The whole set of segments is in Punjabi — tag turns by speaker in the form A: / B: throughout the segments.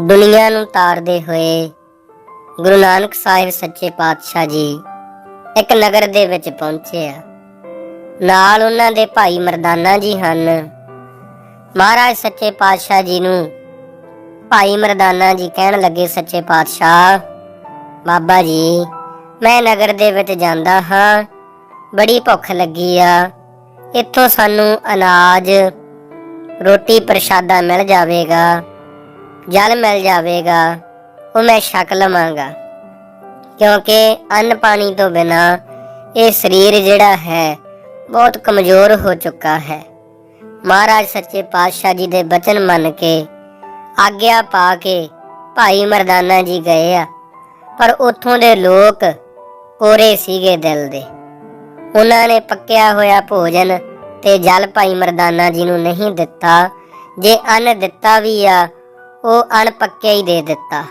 A: ਦੁਨੀਆ ਨੂੰ ਤਾਰਦੇ ਹੋਏ ਗੁਰੂ ਨਾਨਕ ਸਾਹਿਬ ਸੱਚੇ ਪਾਤਸ਼ਾਹ ਜੀ ਇੱਕ ਨਗਰ ਦੇ ਵਿੱਚ ਪਹੁੰਚੇ ਆ। ਨਾਲ ਉਹਨਾਂ ਦੇ ਭਾਈ ਮਰਦਾਨਾ ਜੀ ਹਨ। ਮਹਾਰਾਜ ਸੱਚੇ ਪਾਤਸ਼ਾਹ ਜੀ ਨੂੰ ਭਾਈ ਮਰਦਾਨਾ ਜੀ ਕਹਿਣ ਲੱਗੇ, ਸੱਚੇ ਪਾਤਸ਼ਾਹ, ਬਾਬਾ ਜੀ, ਮੈਂ ਨਗਰ ਦੇ ਵਿੱਚ ਜਾਂਦਾ ਹਾਂ। ਬੜੀ ਭੁੱਖ ਲੱਗੀ ਆ। ਇੱਥੋਂ ਸਾਨੂੰ ਅਨਾਜ, ਰੋਟੀ ਪ੍ਰਸ਼ਾਦਾ ਮਿਲ ਜਾਵੇਗਾ। ਜਲ ਮਿਲ ਜਾਵੇਗਾ, ਉਹ ਮੈਂ ਛਕ ਲਵਾਂਗਾ। ਕਿਉਂਕਿ ਅੰਨ ਪਾਣੀ ਤੋਂ ਬਿਨਾ ਇਹ ਸਰੀਰ ਜਿਹੜਾ ਹੈ, ਬਹੁਤ ਕਮਜ਼ੋਰ ਹੋ ਚੁੱਕਾ ਹੈ। ਮਹਾਰਾਜ ਸੱਚੇ ਪਾਤਸ਼ਾਹ ਜੀ ਦੇ ਬਚਨ ਮੰਨ ਕੇ, ਆਗਿਆ ਪਾ ਕੇ ਭਾਈ ਮਰਦਾਨਾ ਜੀ ਗਏ ਆ। ਪਰ ਉੱਥੋਂ ਦੇ ਲੋਕ ਕੋਰੇ ਸੀਗੇ ਦਿਲ ਦੇ। ਉਹਨਾਂ ਨੇ ਪੱਕਿਆ ਹੋਇਆ ਭੋਜਨ ਤੇ ਜਲ ਭਾਈ ਮਰਦਾਨਾ ਜੀ ਨੂੰ ਨਹੀਂ ਦਿੱਤਾ। ਜੇ ਅੰਨ ਦਿੱਤਾ ਵੀ ਆ ਉਹ ਅਣਪੱਕਿਆ ਹੀ ਦੇ ਦਿੱਤਾ।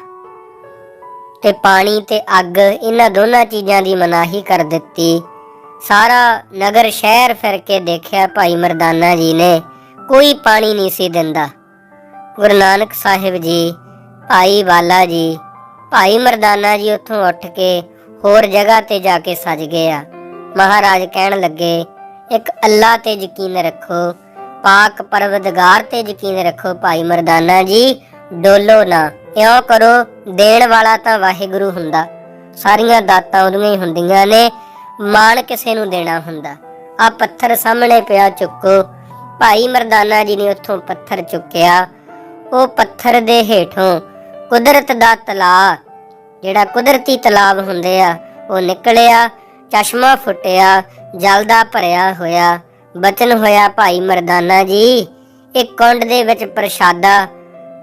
A: ਤੇ ਪਾਣੀ ਤੇ ਅੱਗ ਇਹਨਾਂ ਦੋਨਾਂ ਚੀਜ਼ਾਂ ਦੀ ਮਨਾਹੀ ਕਰ ਦਿੱਤੀ। ਸਾਰਾ ਨਗਰ ਸ਼ਹਿਰ ਫਿਰ ਕੇ ਦੇਖਿਆ ਭਾਈ ਮਰਦਾਨਾ ਜੀ ਨੇ ਕੋਈ ਪਾਣੀ ਨਹੀਂ ਸੀ ਦਿੰਦਾ। ਗੁਰੂ ਨਾਨਕ ਸਾਹਿਬ ਜੀ, ਭਾਈ ਵਾਲਾ ਜੀ, ਭਾਈ ਮਰਦਾਨਾ ਜੀ ਉੱਥੋਂ ਉੱਠ ਕੇ ਹੋਰ ਜਗ੍ਹਾ ਤੇ ਜਾ ਕੇ ਸੱਜ ਗਏ ਆ। ਮਹਾਰਾਜ ਕਹਿਣ ਲੱਗੇ, ਇੱਕ ਅੱਲਾ ਤੇ ਯਕੀਨ ਰੱਖੋ, ਪਾਕ ਪਰਵਦਗਾਰ ਤੇ ਯਕੀਨ ਰੱਖੋ ਭਾਈ ਮਰਦਾਨਾ ਜੀ ਡੋਲੋ ਨਾ, ਇਉਂ ਕਰੋ, ਦੇਣ ਵਾਲਾ ਤਾਂ ਵਾਹਿਗੁਰੂ ਹੁੰਦਾ। ਸਾਰੀਆਂ ਦਾਤਾਂ ਉਹਦੀਆਂ ਹੀ ਹੁੰਦੀਆਂ ਨੇ, ਮਾਣ ਕਿਸੇ ਨੂੰ ਦੇਣਾ ਹੁੰਦਾ। ਆ ਪੱਥਰ ਸਾਹਮਣੇ ਪਿਆ ਚੁੱਕੋ। ਭਾਈ ਮਰਦਾਨਾ ਜੀ ਨੇ ਉੱਥੋਂ ਪੱਥਰ ਚੁੱਕਿਆ। ਉਹ ਪੱਥਰ ਦੇ ਹੇਠੋਂ ਕੁਦਰਤ ਦਾ ਤਲਾਅ, ਜਿਹੜਾ ਕੁਦਰਤੀ ਤਲਾਬ ਹੁੰਦੇ ਆ, ਉਹ ਨਿਕਲਿਆ, ਚਸ਼ਮਾ ਫੁੱਟਿਆ, ਜਲ ਦਾ ਭਰਿਆ ਹੋਇਆ। ਬਚਨ ਹੋਇਆ ਭਾਈ ਮਰਦਾਨਾ ਜੀ। ਇੱਕ ਕੁੰਡ ਦੇ ਵਿੱਚ ਪ੍ਰਸ਼ਾਦਾ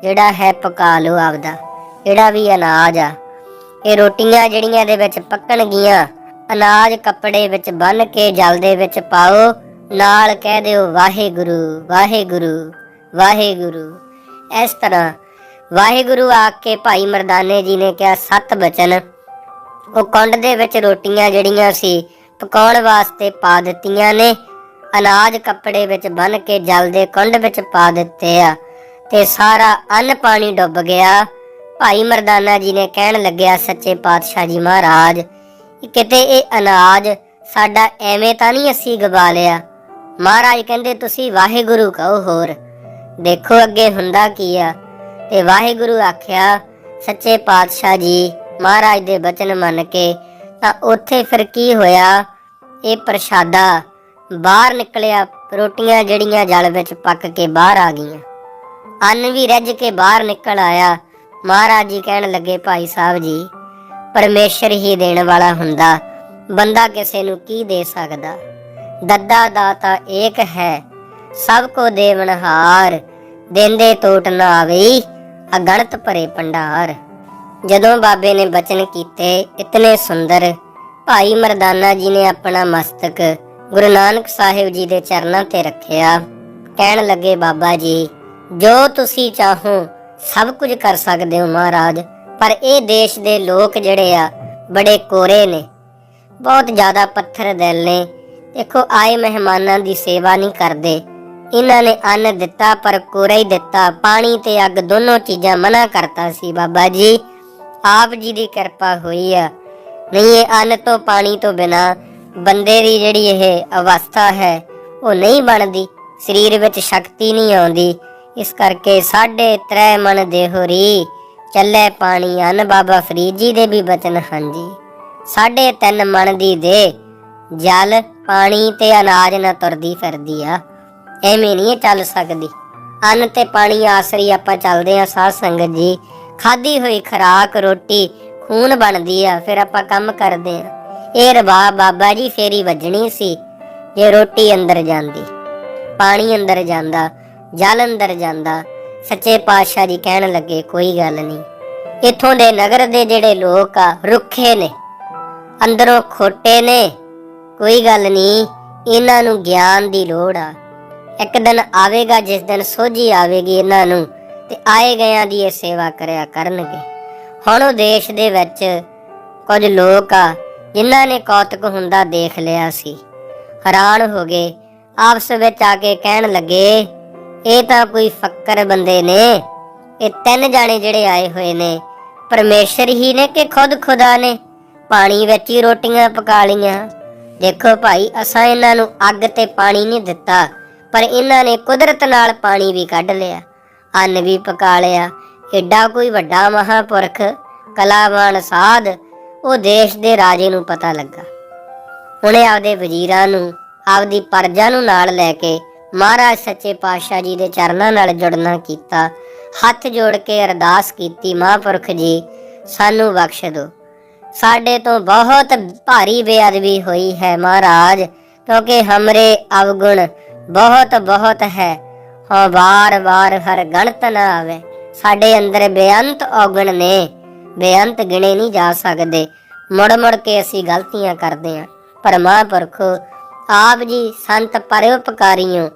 A: ਜਿਹੜਾ ਹੈ ਪਕਾ ਲਓ ਆਪਦਾ, ਜਿਹੜਾ ਵੀ ਅਨਾਜ ਆ। ਇਹ ਰੋਟੀਆਂ ਜਿਹੜੀਆਂ ਦੇ ਵਿੱਚ ਪੱਕਣਗੀਆਂ, ਅਨਾਜ ਕੱਪੜੇ ਵਿੱਚ ਬੰਨ ਕੇ ਜਲ ਦੇ ਵਿੱਚ ਪਾਓ, ਨਾਲ ਕਹਿ ਦਿਓ, ਵਾਹਿਗੁਰੂ ਵਾਹਿਗੁਰੂ ਵਾਹਿਗੁਰੂ। ਇਸ ਤਰ੍ਹਾਂ ਵਾਹਿਗੁਰੂ ਆਖ ਕੇ ਭਾਈ ਮਰਦਾਨੇ ਜੀ ਨੇ ਕਿਹਾ, ਸਤ ਬਚਨ। ਉਹ ਕੁੰਡ ਦੇ ਵਿੱਚ ਰੋਟੀਆਂ ਜਿਹੜੀਆਂ ਸੀ, ਪਕਾਉਣ ਵਾਸਤੇ ਪਾ ਦਿੱਤੀਆਂ ਨੇ। ਅਨਾਜ ਕੱਪੜੇ ਵਿੱਚ ਬੰਨ ਕੇ ਜਲ ਦੇ ਕੁੰਡ ਵਿੱਚ ਪਾ ਦਿੱਤੇ ਆ। ਤੇ ਸਾਰਾ ਅੰਨ ਪਾਣੀ ਡੁੱਬ ਗਿਆ। ਭਾਈ ਮਰਦਾਨਾ ਜੀ ਨੇ ਕਹਿਣ ਲੱਗਿਆ, ਸੱਚੇ ਪਾਤਸ਼ਾਹ ਜੀ ਮਹਾਰਾਜ, ਕਿਤੇ ਇਹ ਅਨਾਜ ਸਾਡਾ ਐਵੇਂ ਤਾਂ ਨਹੀਂ ਅਸੀਂ ਗਵਾ ਲਿਆ। ਮਹਾਰਾਜ ਕਹਿੰਦੇ, ਤੁਸੀਂ ਵਾਹਿਗੁਰੂ ਕਹੋ ਹੋਰ। ਦੇਖੋ ਅੱਗੇ ਹੁੰਦਾ ਕੀ ਆ। ਤੇ ਵਾਹਿਗੁਰੂ ਆਖਿਆ, ਸੱਚੇ ਪਾਤਸ਼ਾਹ ਜੀ, ਮਹਾਰਾਜ ਦੇ ਬਚਨ ਮੰਨ ਕੇ ਤਾਂ ਉੱਥੇ ਫਿਰ ਕੀ ਹੋਇਆ? ਇਹ ਪ੍ਰਸ਼ਾਦਾ ਬਾਹਰ ਨਿਕਲਿਆ, ਰੋਟੀਆਂ ਜਿਹੜੀਆਂ ਜਲ ਵਿੱਚ ਪੱਕ ਕੇ ਬਾਹਰ ਆ ਗਈਆਂ। ਅੰਨ ਵੀ ਰੱਜ ਕੇ ਬਾਹਰ ਨਿਕਲ ਆਇਆ। ਮਹਾਰਾਜ ਜੀ ਕਹਿਣ ਲੱਗੇ, ਭਾਈ ਸਾਹਿਬ ਜੀ, ਪਰਮੇਸ਼ਰ ਹੀ ਦੇਣ ਵਾਲਾ ਹੁੰਦਾ। ਬੰਦਾ ਕਿਸੇ ਨੂੰ ਕੀ ਦੇ ਸਕਦਾ? ਦੱਦਾ ਦਾਤਾ ਏਕ ਹੈ। ਸਭ ਕੋ ਦੇਵਨਹਾਰ ਦਿੰਦੇ ਟੋਟ ਨਾ ਆਵੇ ਅਗਣਤ ਭਰੇ ਭੰਡਾਰ। ਜਦੋਂ ਬਾਬੇ ਨੇ ਬਚਨ ਕੀਤੇ, ਇਤਨੇ ਸੁੰਦਰ। ਭਾਈ ਮਰਦਾਨਾ ਜੀ ਨੇ ਆਪਣਾ ਮਸਤਕ ਗੁਰੂ ਨਾਨਕ ਸਾਹਿਬ ਜੀ ਦੇ ਚਰਨਾਂ ਤੇ ਰੱਖਿਆ। ਕਹਿਣ ਲੱਗੇ, ਬਾਬਾ ਜੀ ਜੋ ਤੁਸੀਂ ਚਾਹੋ, ਸਭ ਕੁਝ ਕਰ ਸਕਦੇ ਹੋ ਮਹਾਰਾਜ, ਪਰ ਇਹ ਦੇਸ਼ ਦੇ ਲੋਕ ਜਿਹੜੇ ਆ, ਬੜੇ ਕੋਰੇ ਨੇ। ਬਹੁਤ ਜ਼ਿਆਦਾ ਪੱਥਰ ਦਿਲ ਨੇ। ਦੇਖੋ, ਆਏ ਮਹਿਮਾਨਾਂ ਦੀ ਸੇਵਾ ਨਹੀਂ ਕਰਦੇ। ਇਹਨਾਂ ਨੇ ਅੰਨ ਦਿੱਤਾ, ਪਰ ਕੋਰਾ ਹੀ ਦਿੱਤਾ। ਪਾਣੀ ਤੇ ਅੱਗ ਦੋਨੋਂ ਚੀਜ਼ਾਂ ਮਨਾ ਕਰਤਾ ਸੀ। ਬਾਬਾ ਜੀ, ਆਪ ਜੀ ਦੀ ਕਿਰਪਾ ਹੋਈ ਆ। ਨਹੀਂ, ਇਹ ਅੰਨ ਤੋਂ ਪਾਣੀ ਤੋਂ ਬਿਨਾ ਬੰਦੇ ਦੀ ਜਿਹੜੀ ਇਹ ਅਵਸਥਾ ਹੈ, ਉਹ ਨਹੀਂ ਬਣਦੀ। ਸਰੀਰ ਵਿੱਚ ਸ਼ਕਤੀ ਨਹੀਂ ਆਉਂਦੀ। ਇਸ ਕਰਕੇ ਸਾਢੇ ਤ੍ਰੈ ਮਨ ਦੇਹੋਰੀ ਚੱਲੇ ਪਾਣੀ ਅਨ ਬਾਬਾ ਫਰੀਦ ਜੀ ਦੇ ਵੀ ਬਚਨ ਹਨ ਜੀ ਸਾਢੇ ਤਿੰਨ ਮਨ ਦੀ ਦੇ, ਜਲ, ਪਾਣੀ ਤੇ ਅਨਾਜ ਨਾ ਤੁਰਦੀ ਫਿਰਦੀ ਆ। ਐਵੇਂ ਨਹੀਂ ਚੱਲ ਸਕਦੀ। ਅੰਨ ਤੇ ਪਾਣੀ ਆਸਰੀ ਆਪਾਂ ਚੱਲਦੇ ਆ ਸਾਧ ਸੰਗਤ ਜੀ। ਖਾਦੀ ਹੋਈ ਖਰਾਕ, ਰੋਟੀ, ਖੂਨ ਬਣਦੀ ਆ, ਫਿਰ ਆਪਾਂ ਕੰਮ ਕਰਦੇ ਆ। ਇਹ ਰਵਾ ਬਾਬਾ ਜੀ ਫੇਰੀ ਵੱਜਣੀ ਸੀ, ਜੇ ਰੋਟੀ ਅੰਦਰ ਜਾਂਦੀ, ਪਾਣੀ ਅੰਦਰ ਜਾਂਦਾ ਜਲ ਅੰਦਰ ਜਾਂਦਾ। ਸੱਚੇ ਪਾਤਸ਼ਾਹ ਜੀ ਕਹਿਣ ਲੱਗੇ, ਕੋਈ ਗੱਲ ਨਹੀਂ। ਇੱਥੋਂ ਦੇ ਨਗਰ ਦੇ ਜਿਹੜੇ ਲੋਕ ਆ, ਰੁੱਖੇ ਨੇ। ਅੰਦਰੋਂ ਖੋਟੇ ਨੇ। ਕੋਈ ਗੱਲ ਨਹੀਂ, ਇਹਨਾਂ ਨੂੰ ਗਿਆਨ ਦੀ ਲੋੜ ਆ। ਇੱਕ ਦਿਨ ਆਵੇਗਾ, ਜਿਸ ਦਿਨ ਸੋਝੀ ਆਵੇਗੀ ਇਹਨਾਂ ਨੂੰ ਤੇ ਆਏ ਗਿਆਂ ਦੀ ਇਹ ਸੇਵਾ ਕਰਿਆ ਕਰਨਗੇ। ਹੁਣ ਉਹ ਦੇਸ਼ ਦੇ ਵਿੱਚ ਕੁਝ ਲੋਕ ਆ, ਜਿਨ੍ਹਾਂ ਨੇ ਕੌਤਕ ਹੁੰਦਾ ਦੇਖ ਲਿਆ ਸੀ। ਹੈਰਾਨ ਹੋ ਗਏ। ਆਪਸ ਵਿੱਚ ਆ ਕੇ ਕਹਿਣ ਲੱਗੇ ਇਹ ਤਾਂ ਕੋਈ ਫੱਕਰ ਬੰਦੇ ਨੇ। ਇਹ ਤਿੰਨ ਜਾਣੇ ਜਿਹੜੇ ਆਏ ਹੋਏ ਨੇ, ਪਰਮੇਸ਼ਰ ਹੀ ਨੇ ਕਿ ਖੁਦ ਖੁਦਾ ਨੇ? ਪਾਣੀ ਵਿੱਚ ਹੀ ਰੋਟੀਆਂ ਪਕਾ ਲੀਆਂ ਦੇਖੋ ਭਾਈ, ਅਸਾਂ ਇਹਨਾਂ ਨੂੰ ਅੱਗ ਤੇ ਪਾਣੀ ਨਹੀਂ ਦਿੱਤਾ, ਪਰ ਇਹਨਾਂ ਨੇ ਕੁਦਰਤ ਨਾਲ ਪਾਣੀ ਵੀ ਕੱਢ ਲਿਆ, ਅੰਨ ਵੀ ਪਕਾ ਲਿਆ। ਏਡਾ ਕੋਈ ਵੱਡਾ ਮਹਾਪੁਰਖ, ਕਲਾਵਾਨ ਸਾਧ, ਉਹ ਦੇਸ਼ ਦੇ ਰਾਜੇ ਨੂੰ ਪਤਾ ਲੱਗਾ। ਉਹਨੇ ਆਪਦੇ ਵਜ਼ੀਰਾਂ ਨੂੰ, ਆਪਦੀ ਪਰਜਾ ਨੂੰ ਨਾਲ ਲੈ ਕੇ ਮਹਾਰਾਜ ਸੱਚੇ ਪਾਤਸ਼ਾਹ ਜੀ ਦੇ ਚਰਨਾਂ ਨਾਲ ਜੁੜਨਾ ਕੀਤਾ, ਹੱਥ ਜੋੜ ਕੇ ਅਰਦਾਸ ਕੀਤੀ ਮਹਾਂਪੁਰਖ ਜੀ, ਸਾਨੂੰ ਬਖਸ਼ ਦਿਓ। ਸਾਡੇ ਤੋਂ ਬਹੁਤ ਭਾਰੀ ਬੇਅਦਬੀ ਹੋਈ ਹੈ ਮਹਾਰਾਜ, ਕਿਉਂਕਿ ਹਮਰੇ ਅਵਗੁਣ ਬਹੁਤ ਬਹੁਤ ਹੈ। ਹਾਂ, ਵਾਰ ਵਾਰ ਹਰ ਗਣਤ ਨਾ ਆਵੇ। ਸਾਡੇ ਅੰਦਰ ਬੇਅੰਤ ਔਗਣ ਨੇ, ਬੇਅੰਤ ਗਿਣੇ ਨਹੀਂ ਜਾ ਸਕਦੇ। ਮੁੜ ਮੁੜ ਕੇ ਅਸੀਂ ਗਲਤੀਆਂ ਕਰਦੇ ਹਾਂ। ਪਰ ਮਹਾਂਪੁਰਖ, ਆਪ ਜੀ ਸੰਤ ਪਰਉਪਕਾਰੀਓ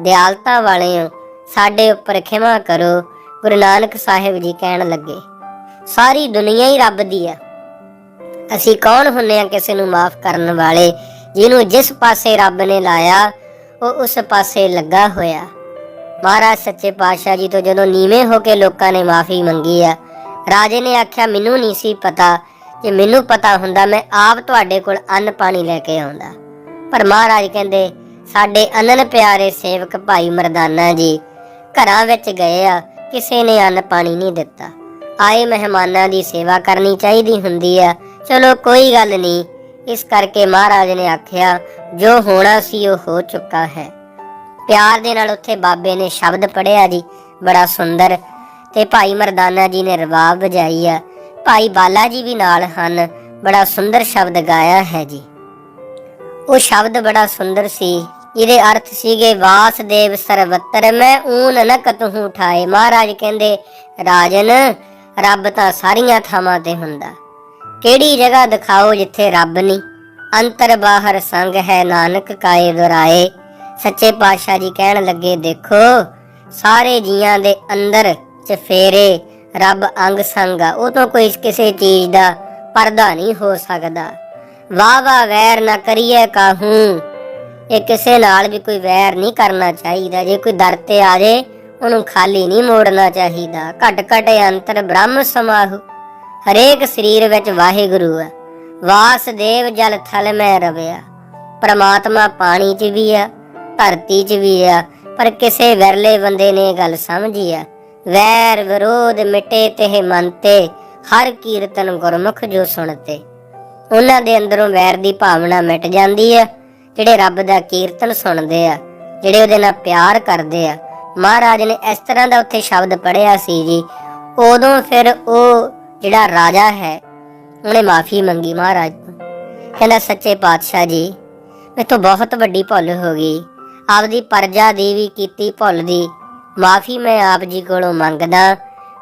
A: ਦਿਆਲਤਾ ਵਾਲਿਓ, ਸਾਡੇ ਉੱਪਰ ਖਿਮਾ ਕਰੋ, ਗੁਰੂ ਨਾਨਕ ਸਾਹਿਬ ਜੀ ਕਹਿਣ ਲੱਗੇ। ਸਾਰੀ ਦੁਨੀਆ ਹੀ ਰੱਬ ਦੀ ਆ। ਅਸੀਂ ਕੌਣ ਹੁੰਨੇ ਆ ਕਿਸੇ ਨੂੰ ਮਾਫ ਕਰਨ ਵਾਲੇ, ਜਿਹਨੂੰ ਜਿਸ ਪਾਸੇ ਰੱਬ ਨੇ ਲਾਇਆ, ਉਹ ਉਸ ਪਾਸੇ ਲੱਗਾ ਹੋਇਆ। ਮਹਾਰਾਜ ਸੱਚੇ ਪਾਤਸ਼ਾਹ ਜੀ ਤੋਂ ਜਦੋਂ ਨੀਵੇਂ ਹੋ ਕੇ ਲੋਕਾਂ ਨੇ ਮਾਫੀ ਮੰਗੀ ਆ, ਰਾਜੇ ਨੇ ਆਖਿਆ, ਮੈਨੂੰ ਨਹੀਂ ਸੀ ਪਤਾ ਜੇ ਮੈਨੂੰ ਪਤਾ ਹੁੰਦਾ ਮੈਂ ਆਪ ਤੁਹਾਡੇ ਕੋਲ ਅੰਨ ਪਾਣੀ ਲੈ ਕੇ ਆਉਂਦਾ। ਪਰ ਮਹਾਰਾਜ ਕਹਿੰਦੇ ਸਾਡੇ ਅਨਨ ਪਿਆਰੇ ਸੇਵਕ ਭਾਈ ਮਰਦਾਨਾ ਜੀ ਘਰਾਂ ਵਿੱਚ ਗਏ ਆ, ਕਿਸੇ ਨੇ ਅੰਨ ਪਾਣੀ ਨਹੀਂ ਦਿੱਤਾ। ਆਏ ਮਹਿਮਾਨਾਂ ਦੀ ਸੇਵਾ ਕਰਨੀ ਚਾਹੀਦੀ ਹੁੰਦੀ ਆ। ਚਲੋ ਕੋਈ ਗੱਲ ਨਹੀਂ, ਇਸ ਕਰਕੇ ਮਹਾਰਾਜ ਨੇ ਆਖਿਆ, ਜੋ ਹੋਣਾ ਸੀ ਉਹ ਹੋ ਚੁੱਕਾ ਹੈ। ਪਿਆਰ ਦੇ ਨਾਲ ਉੱਥੇ ਬਾਬੇ ਨੇ ਸ਼ਬਦ ਪੜਿਆ ਜੀ, ਬੜਾ ਸੁੰਦਰ। ਤੇ ਭਾਈ ਮਰਦਾਨਾ ਜੀ ਨੇ ਰਬਾਬ ਵਜਾਈ ਆ, ਭਾਈ ਬਾਲਾ ਜੀ ਵੀ ਨਾਲ ਹਨ, ਬੜਾ ਸੁੰਦਰ ਸ਼ਬਦ ਗਾਇਆ ਹੈ ਜੀ। ਉਹ ਸ਼ਬਦ ਬੜਾ ਸੁੰਦਰ ਸੀ। ਇਹਦੇ ਅਰਥ ਸੀਗੇ, ਵਾਸਦੇਵ ਸਰਵਤਰ ਮੈਂ ਊਨ ਨ ਕਤਹੂ ਠਾਏ। ਮਹਾਰਾਜ ਕਹਿੰਦੇ, ਰਾਜਨ, ਰੱਬ ਤਾਂ ਸਾਰੀਆਂ ਥਾਵਾਂ ਤੇ ਹੁੰਦਾ। ਕਿਹੜੀ ਜਗ੍ਹਾ ਦਿਖਾਓ ਜਿੱਥੇ ਰੱਬ ਨਹੀਂ ਅੰਤਰ ਬਾਹਰ ਸੰਗ ਹੈ ਨਾਨਕ ਕਾਏ ਦੁਰਾਏ ਸੱਚੇ ਪਾਤਸ਼ਾਹ ਜੀ ਕਹਿਣ ਲੱਗੇ, ਦੇਖੋ, ਸਾਰੇ ਜੀਆਂ ਦੇ ਅੰਦਰ ਚਫੇਰੇ ਰੱਬ ਅੰਗ ਸੰਗ ਆ। ਉਹ ਤੋਂ ਕੋਈ ਕਿਸੇ ਚੀਜ਼ ਦਾ ਪਰਦਾ ਨਹੀਂ ਹੋ ਸਕਦਾ। ਵਾਹ ਵਾਹ ਵੈਰ ਨਾ ਕਰੀਏ ਕਾਹੂ? ਇਹ ਕਿਸੇ ਨਾਲ ਵੀ ਕੋਈ ਵੈਰ ਨਹੀਂ ਕਰਨਾ ਚਾਹੀਦਾ। ਜੇ ਕੋਈ ਦਰ ਤੇ ਆ ਜੇ, ਉਹਨੂੰ ਖਾਲੀ ਨਹੀਂ ਮੋੜਨਾ ਚਾਹੀਦਾ। ਘਟ ਘਟ ਅੰਤਰ ਬ੍ਰਹਮ ਸਮਾਹੁ। ਹਰੇਕ ਸਰੀਰ ਵਿੱਚ ਵਾਹਿਗੁਰੂ ਹੈ। ਵਾਸਦੇਵ ਜਲ ਥਲ ਮੈਂ ਰਵਿਆ। ਪ੍ਰਮਾਤਮਾ ਪਾਣੀ 'ਚ ਵੀ ਆ ਧਰਤੀ 'ਚ ਵੀ ਆ ਪਰ ਕਿਸੇ ਵਿਰਲੇ ਬੰਦੇ ਨੇ ਇਹ ਗੱਲ ਸਮਝੀ ਆ ਵੈਰ ਵਿਰੋਧ ਮਿਟੇ ਤੇ ਮਨ ਤੇ, ਹਰ ਕੀਰਤਨ ਗੁਰਮੁਖ ਜੋ ਸੁਣਤੇ। ਉਹਨਾਂ ਦੇ ਅੰਦਰੋਂ ਵੈਰ ਦੀ ਭਾਵਨਾ ਮਿਟ ਜਾਂਦੀ ਆ, ਜਿਹੜੇ ਰੱਬ ਦਾ ਕੀਰਤਨ ਸੁਣਦੇ ਆ, ਜਿਹੜੇ ਉਹਦੇ ਨਾਲ ਪਿਆਰ ਕਰਦੇ ਆ। ਮਹਾਰਾਜ ਨੇ ਇਸ ਤਰ੍ਹਾਂ ਦਾ ਉੱਥੇ ਸ਼ਬਦ ਪੜਿਆ ਸੀ ਜੀ। ਉਦੋਂ ਫਿਰ ਉਹ ਜਿਹੜਾ ਰਾਜਾ ਹੈ, ਉਹਨੇ ਮਾਫੀ ਮੰਗੀ ਮਹਾਰਾਜ ਤੋਂ। ਕਹਿੰਦਾ, ਸੱਚੇ ਪਾਤਸ਼ਾਹ ਜੀ, ਮੈਥੋਂ ਬਹੁਤ ਵੱਡੀ ਭੁੱਲ ਹੋ ਗਈ। ਆਪਦੀ ਪਰਜਾ ਦੀ ਵੀ ਕੀਤੀ ਭੁੱਲ ਦੀ। ਮਾਫੀ ਮੈਂ ਆਪ ਜੀ ਕੋਲੋਂ ਮੰਗਦਾ।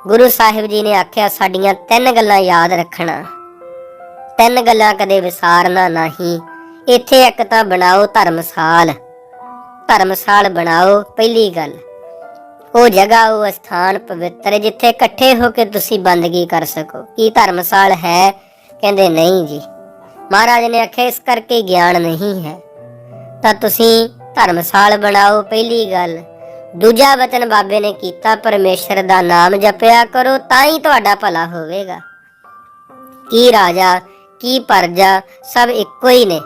A: ਗੁਰੂ ਸਾਹਿਬ ਜੀ ਨੇ ਆਖਿਆ, ਸਾਡੀਆਂ ਤਿੰਨ ਗੱਲਾਂ ਯਾਦ ਰੱਖਣਾ। ਤਿੰਨ ਗੱਲਾਂ ਕਦੇ ਵਿਸਾਰਨਾ ਨਹੀਂ। ਇੱਥੇ ਇੱਕ ਤਾਂ ਬਣਾਓ ਧਰਮਸਾਲ। ਧਰਮਸਾਲ ਬਣਾਓ ਪਹਿਲੀ ਗੱਲ। ਉਹ ਜਗ੍ਹਾ, ਉਹ ਸਥਾਨ ਪਵਿੱਤਰ ਜਿੱਥੇ ਇਕੱਠੇ ਹੋ ਕੇ ਤੁਸੀਂ ਬੰਦਗੀ ਕਰ ਸਕੋ। ਕੀ ਧਰਮਸਾਲ ਹੈ? ਕਹਿੰਦੇ ਨਹੀਂ ਜੀ। ਮਹਾਰਾਜ ਨੇ ਆਖਿਆ, ਇਸ ਕਰਕੇ ਗਿਆਨ ਨਹੀਂ ਹੈ। ਤਾਂ ਤੁਸੀਂ ਧਰਮਸਾਲ ਬਣਾਓ ਪਹਿਲੀ ਗੱਲ। ਦੂਜਾ ਵਚਨ ਬਾਬੇ ਨੇ ਕੀਤਾ, ਪਰਮੇਸ਼ਰ ਦਾ ਨਾਮ ਜਪਿਆ ਕਰੋ, ਤਾਂ ਹੀ ਤੁਹਾਡਾ ਭਲਾ ਹੋਵੇਗਾ। ਕੀ ਰਾਜਾ ਕੀ ਪਰਜਾ ਸਭ ਇੱਕੋ ਹੀ ਨੇ।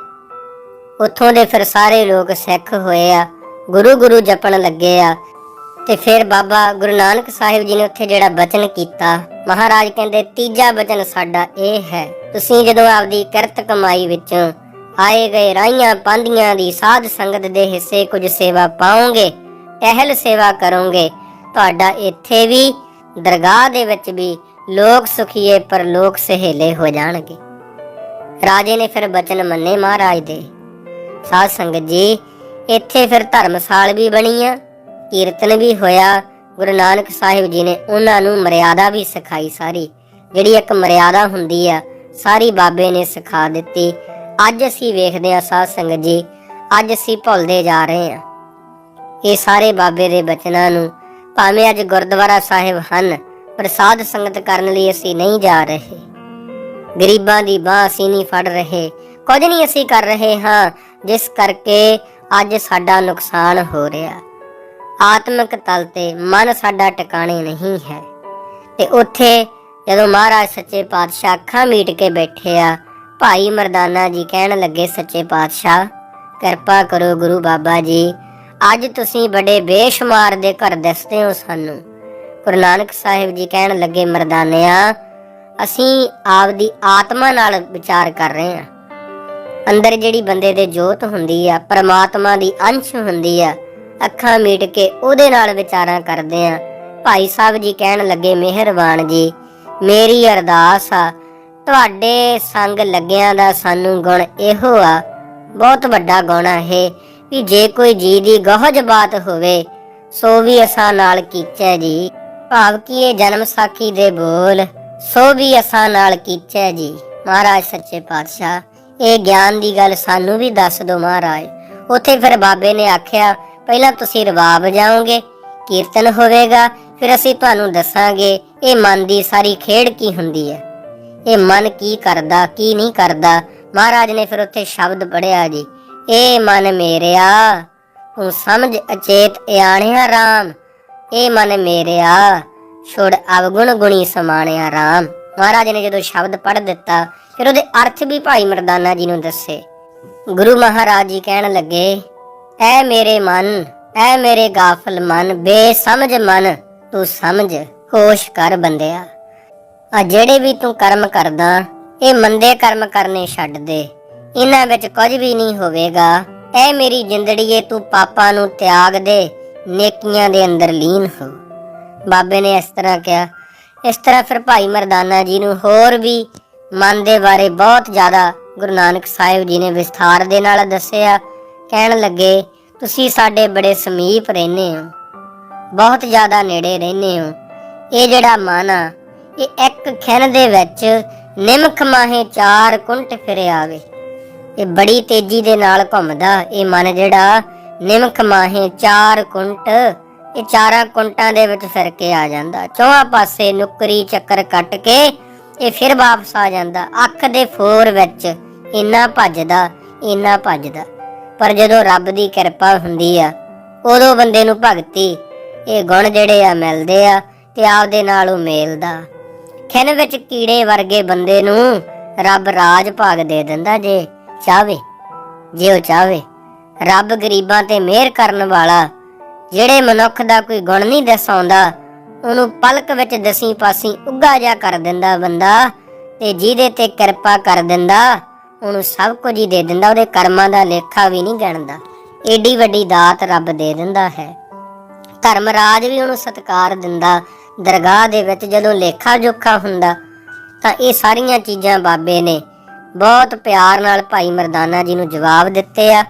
A: ਉੱਥੋਂ ਦੇ ਫਿਰ ਸਾਰੇ ਲੋਕ ਸਿੱਖ ਹੋਏ ਆ। ਗੁਰੂ ਗੁਰੂ ਜਪਣ ਲੱਗੇ ਆ। ਤੇ ਫਿਰ ਬਾਬਾ ਗੁਰੂ ਨਾਨਕ ਸਾਹਿਬ ਜੀ ਨੇ ਉੱਥੇ ਜਿਹੜਾ ਬਚਨ ਕੀਤਾ, ਮਹਾਰਾਜ ਕਹਿੰਦੇ, ਤੀਜਾ ਬਚਨ ਸਾਡਾ ਇਹ ਹੈ, ਤੁਸੀਂ ਜਦੋਂ ਆਪਦੀ ਕਿਰਤ ਕਮਾਈ ਵਿੱਚੋਂ ਆਏ ਗਏ ਰਾਈਆਂ ਪਾਂਦੀਆਂ ਦੀ ਸਾਧ ਸੰਗਤ ਦੇ ਹਿੱਸੇ ਕੁਝ ਸੇਵਾ ਪਾਓਗੇ, ਟਹਿਲ ਸੇਵਾ ਕਰੋਗੇ, ਤੁਹਾਡਾ ਇੱਥੇ ਵੀ ਦਰਗਾਹ ਦੇ ਵਿੱਚ ਵੀ ਲੋਕ ਸੁਖੀਏ ਪਰ ਲੋਕ ਸਹੇਲੇ ਹੋ ਜਾਣਗੇ। ਰਾਜੇ ਨੇ ਫਿਰ ਬਚਨ ਮੰਨੇ ਮਹਾਰਾਜ ਦੇ। ਸਾਧ ਸੰਗਤ ਜੀ, ਇੱਥੇ ਫਿਰ ਧਰਮਸਾਲ ਵੀ ਬਣੀ ਆ, ਕੀਰਤਨ ਵੀ ਹੋਇਆ। ਗੁਰੂ ਨਾਨਕ ਸਾਹਿਬ ਜੀ ਨੇ ਉਹਨਾਂ ਨੂੰ ਮਰਿਆਦਾ ਵੀ ਸਿਖਾਈ ਸਾਰੀ। ਜਿਹੜੀ ਇੱਕ ਮਰਿਆਦਾ ਹੁੰਦੀ ਆ, ਸਾਰੀ ਬਾਬੇ ਨੇ ਸਿਖਾ ਦਿੱਤੀ। ਅੱਜ ਅਸੀਂ ਵੇਖਦੇ ਆ ਸਾਧ ਸੰਗਤ ਜੀ, ਅੱਜ ਅਸੀਂ ਭੁੱਲਦੇ ਜਾ ਰਹੇ ਆ ਇਹ ਸਾਰੇ ਬਾਬੇ ਦੇ ਬਚਨਾਂ ਨੂੰ ਭਾਵੇਂ ਅੱਜ ਗੁਰਦੁਆਰਾ ਸਾਹਿਬ ਹਨ, ਪਰ ਸਾਧ ਸੰਗਤ ਕਰਨ ਲਈ ਅਸੀਂ ਨਹੀਂ ਜਾ ਰਹੇ। ਗਰੀਬਾਂ ਦੀ ਬਾਹ ਅਸੀਂ ਨਹੀਂ ਫੜ ਰਹੇ। ਕੁਝ ਨਹੀਂ ਅਸੀਂ ਕਰ ਰਹੇ ਹਾਂ, ਜਿਸ ਕਰਕੇ ਅੱਜ ਸਾਡਾ ਨੁਕਸਾਨ ਹੋ ਰਿਹਾ। ਆਤਮਿਕ ਤਲ ਤੇ ਮਨ ਸਾਡਾ ਟਿਕਾਣੇ ਨਹੀਂ ਹੈ। ਤੇ ਉੱਥੇ ਜਦੋਂ ਮਹਾਰਾਜ ਸੱਚੇ ਪਾਤਸ਼ਾਹ ਅੱਖਾਂ ਮੀਟ ਕੇ ਬੈਠੇ ਆ, ਭਾਈ ਮਰਦਾਨਾ ਜੀ ਕਹਿਣ ਲੱਗੇ, ਸੱਚੇ ਪਾਤਸ਼ਾਹ, ਕਿਰਪਾ ਕਰੋ ਗੁਰੂ ਬਾਬਾ ਜੀ, ਅੱਜ ਤੁਸੀਂ ਬੜੇ ਬੇਸ਼ੁਮਾਰ ਦੇ ਘਰ ਦੱਸਦੇ ਹੋ ਸਾਨੂੰ। ਗੁਰੂ ਨਾਨਕ ਸਾਹਿਬ ਜੀ ਕਹਿਣ ਲੱਗੇ, ਮਰਦਾਨਿਆਂ ਅਸੀਂ ਆਪਦੀ ਆਤਮਾ ਨਾਲ ਵਿਚਾਰ ਕਰ ਰਹੇ ਹਾਂ। ਅੰਦਰ ਜਿਹੜੀ ਬੰਦੇ ਦੇ ਜੋਤ ਹੁੰਦੀ ਆ, ਪਰਮਾਤਮਾ ਦੀ ਅੰਸ਼ ਹੁੰਦੀ ਆ, ਅੱਖਾਂ ਮੀਟ ਕੇ ਉਹਦੇ ਨਾਲ ਵਿਚਾਰਾਂ ਕਰਦੇ ਆ ਭਾਈ ਸਾਹਿਬ ਜੀ ਕਹਿਣ ਲੱਗੇ, ਮਿਹਰਬਾਨ ਜੀ, ਮੇਰੀ ਅਰਦਾਸ ਆ, ਤੁਹਾਡੇ ਸੰਗ ਲੱਗਿਆਂ ਦਾ ਸਾਨੂੰ ਗੁਣ ਇਹੋ ਆ, ਬਹੁਤ ਵੱਡਾ ਗੁਣ ਆ ਇਹ, ਵੀ ਜੇ ਕੋਈ ਜੀ ਦੀ ਗਹਜ ਬਾਤ ਹੋਵੇ, ਸੋ ਵੀ ਅਸਾਂ ਨਾਲ ਕੀਚੈ ਜੀ। ਭਾਵ ਕੀ ਇਹ ਜਨਮ ਸਾਖੀ ਦੇ ਬੋਲ ਸੋ ਵੀ ਅਸਾਂ ਨਾਲ ਕੀਚੈ ਜੀ। ਮਹਾਰਾਜ ਸੱਚੇ ਪਾਤਸ਼ਾਹ, ਇਹ ਗਿਆਨ ਦੀ ਗੱਲ ਸਾਨੂੰ ਵੀ ਦੱਸ ਦਿਓ ਮਹਾਰਾਜ। ਉੱਥੇ ਫਿਰ ਬਾਬੇ ਨੇ ਆਖਿਆ, ਪਹਿਲਾਂ ਤੁਸੀਂ ਰਵਾਬ ਜਾਓਗੇ, ਕੀਰਤਨ ਹੋਵੇਗਾ, ਫਿਰ ਅਸੀਂ ਤੁਹਾਨੂੰ ਦੱਸਾਂਗੇ, ਇਹ ਮਨ ਦੀ ਸਾਰੀ ਖੇਡ ਕੀ ਹੁੰਦੀ ਹੈ? ਇਹ ਮਨ ਕੀ ਕਰਦਾ, ਕੀ ਨਹੀਂ ਕਰਦਾ? ਮਹਾਰਾਜ ਨੇ ਫਿਰ ਉੱਥੇ ਸ਼ਬਦ ਪੜਿਆ ਜੀ, ਇਹ ਮਨ ਮੇਰਿਆ ਤੂੰ ਸਮਝ ਅਚੇਤ ਇਆਣਿਆ RAM ਇਹ ਮਨ ਮੇਰਿਆ ਛੋੜ ਅਵਗੁਣ ਗੁਣੀ ਸਮਾਣਿਆ RAM ਮਹਾਰਾਜ ਨੇ ਜਦੋਂ ਸ਼ਬਦ ਪੜ੍ਹ ਦਿੱਤਾ, ਫਿਰ ਉਹਦੇ ਅਰਥ ਵੀ ਭਾਈ ਮਰਦਾਨਾ ਜੀ ਨੂੰ ਦੱਸੇ। ਗੁਰੂ ਮਹਾਰਾਜ ਜੀ ਕਹਿਣ ਲੱਗੇ, ਐ ਮੇਰੇ ਮਨ, ਐ ਮੇਰੇ ਗਾਫਲ ਮਨ, ਬੇਸਮਝ ਮਨ, ਤੂੰ ਸਮਝ, ਹੋਸ਼ ਕਰ ਬੰਦਿਆ। ਆ ਜਿਹੜੇ ਵੀ ਤੂੰ ਕਰਮ ਕਰਦਾ, ਇਹ ਮੰਦੇ ਕਰਮ ਕਰਨੇ ਛੱਡ ਦੇ। ਇਹਨਾਂ ਵਿੱਚ ਕੁਝ ਵੀ ਨਹੀਂ ਹੋਵੇਗਾ। ਐ ਮੇਰੀ ਜਿੰਦੜੀਏ ਤੂੰ ਪਾਪਾਂ ਨੂੰ ਤਿਆਗ ਦੇ, ਨੇਕੀਆਂ ਦੇ ਅੰਦਰ ਲੀਨ ਹੋ। ਬਾਬੇ ਨੇ ਇਸ ਤਰ੍ਹਾਂ ਕਿਹਾ। ਇਸ ਤਰ੍ਹਾਂ ਫਿਰ ਭਾਈ ਮਰਦਾਨਾ ਜੀ ਨੂੰ ਹੋਰ ਵੀ ਮਨ ਦੇ ਬਾਰੇ ਬਹੁਤ ਜ਼ਿਆਦਾ ਗੁਰੂ ਨਾਨਕ ਸਾਹਿਬ ਜੀ ਨੇ ਵਿਸਥਾਰ ਦੇ ਨਾਲ ਦੱਸਿਆ। ਕਹਿਣ ਲੱਗੇ, ਤੁਸੀਂ ਸਾਡੇ ਬੜੇ ਸਮੀਪ ਰਹਿੰਦੇ ਹੋ। ਬਹੁਤ ਜ਼ਿਆਦਾ ਨੇੜੇ ਰਹਿੰਦੇ ਹੋ। ਇਹ ਜਿਹੜਾ ਮਨ ਆ ਇਹ ਇੱਕ ਖਿਣ ਦੇ ਵਿੱਚ ਨਿਮਖ ਮਾਹੇ ਚਾਰ ਕੁੰਟ ਫਿਰੇ ਆਵੇ। ਇਹ ਬੜੀ ਤੇਜ਼ੀ ਦੇ ਨਾਲ ਘੁੰਮਦਾ। ਇਹ ਮਨ ਜਿਹੜਾ ਨਿਮਖ ਮਾਹੇ ਚਾਰ ਕੁੰਟ ਇਹ ਚਾਰਾਂ ਕੁੰਟਾਂ ਦੇ ਵਿੱਚ ਫਿਰ ਕੇ ਆ ਜਾਂਦਾ। ਚੌਹਾਂ ਪਾਸੇ ਨੁਕਰੀ ਚੱਕਰ ਕੱਟ ਕੇ ਇਹ ਫਿਰ ਵਾਪਸ ਆ ਜਾਂਦਾ। ਅੱਖ ਦੇ ਫੋਰ ਵਿੱਚ ਇੰਨਾ ਭੱਜਦਾ ਇੰਨਾ ਭੱਜਦਾ। ਪਰ ਜਦੋਂ ਰੱਬ ਦੀ ਕਿਰਪਾ ਹੁੰਦੀ ਆ, ਉਦੋਂ ਬੰਦੇ ਨੂੰ ਭਗਤੀ, ਇਹ ਗੁਣ ਜਿਹੜੇ ਆ ਮਿਲਦੇ ਆ ਤੇ ਆਪਦੇ ਨਾਲ ਉਹ ਮੇਲਦਾ। ਖਿਨ ਵਿੱਚ ਕੀੜੇ ਵਰਗੇ ਬੰਦੇ ਨੂੰ ਰੱਬ ਰਾਜ ਭਾਗ ਦੇ ਦਿੰਦਾ ਜੇ ਚਾਵੇ ਜੇ ਉਹ ਚਾਵੇ ਰੱਬ ਗਰੀਬਾਂ ਤੇ ਮਿਹਰ ਕਰਨ ਵਾਲਾ ਜਿਹੜੇ ਮਨੁੱਖ ਦਾ ਕੋਈ ਗੁਣ ਨਹੀਂ ਦਸਾਉਂਦਾ ਉਹਨੂੰ ਪਲਕ ਵਿੱਚ ਦਸੀਂ ਪਾਸੀ ਉੱਗਾ ਜਾ ਕਰ ਦਿੰਦਾ ਬੰਦਾ ਤੇ ਜਿਹਦੇ ਤੇ ਕਿਰਪਾ ਕਰ ਦਿੰਦਾ, ਉਹਨੂੰ ਸਭ ਕੁਝ ਹੀ ਦੇ ਦਿੰਦਾ, ਉਹਦੇ ਕਰਮਾਂ ਦਾ ਲੇਖਾ ਵੀ ਨਹੀਂ ਗਿਣਦਾ। ਏਡੀ ਵੱਡੀ ਦਾਤ ਰੱਬ ਦੇ ਦਿੰਦਾ ਹੈ। ਧਰਮ ਰਾਜ ਵੀ ਉਹਨੂੰ ਸਤਿਕਾਰ ਦਿੰਦਾ, ਦਰਗਾਹ ਦੇ ਵਿੱਚ ਜਦੋਂ ਲੇਖਾ ਜੋਖਾ ਹੁੰਦਾ, ਤਾਂ ਇਹ ਸਾਰੀਆਂ ਚੀਜ਼ਾਂ ਬਾਬੇ ਨੇ ਬਹੁਤ ਪਿਆਰ ਨਾਲ ਭਾਈ ਮਰਦਾਨਾ ਜੀ ਨੂੰ ਜਵਾਬ ਦਿੱਤੇ ਆ।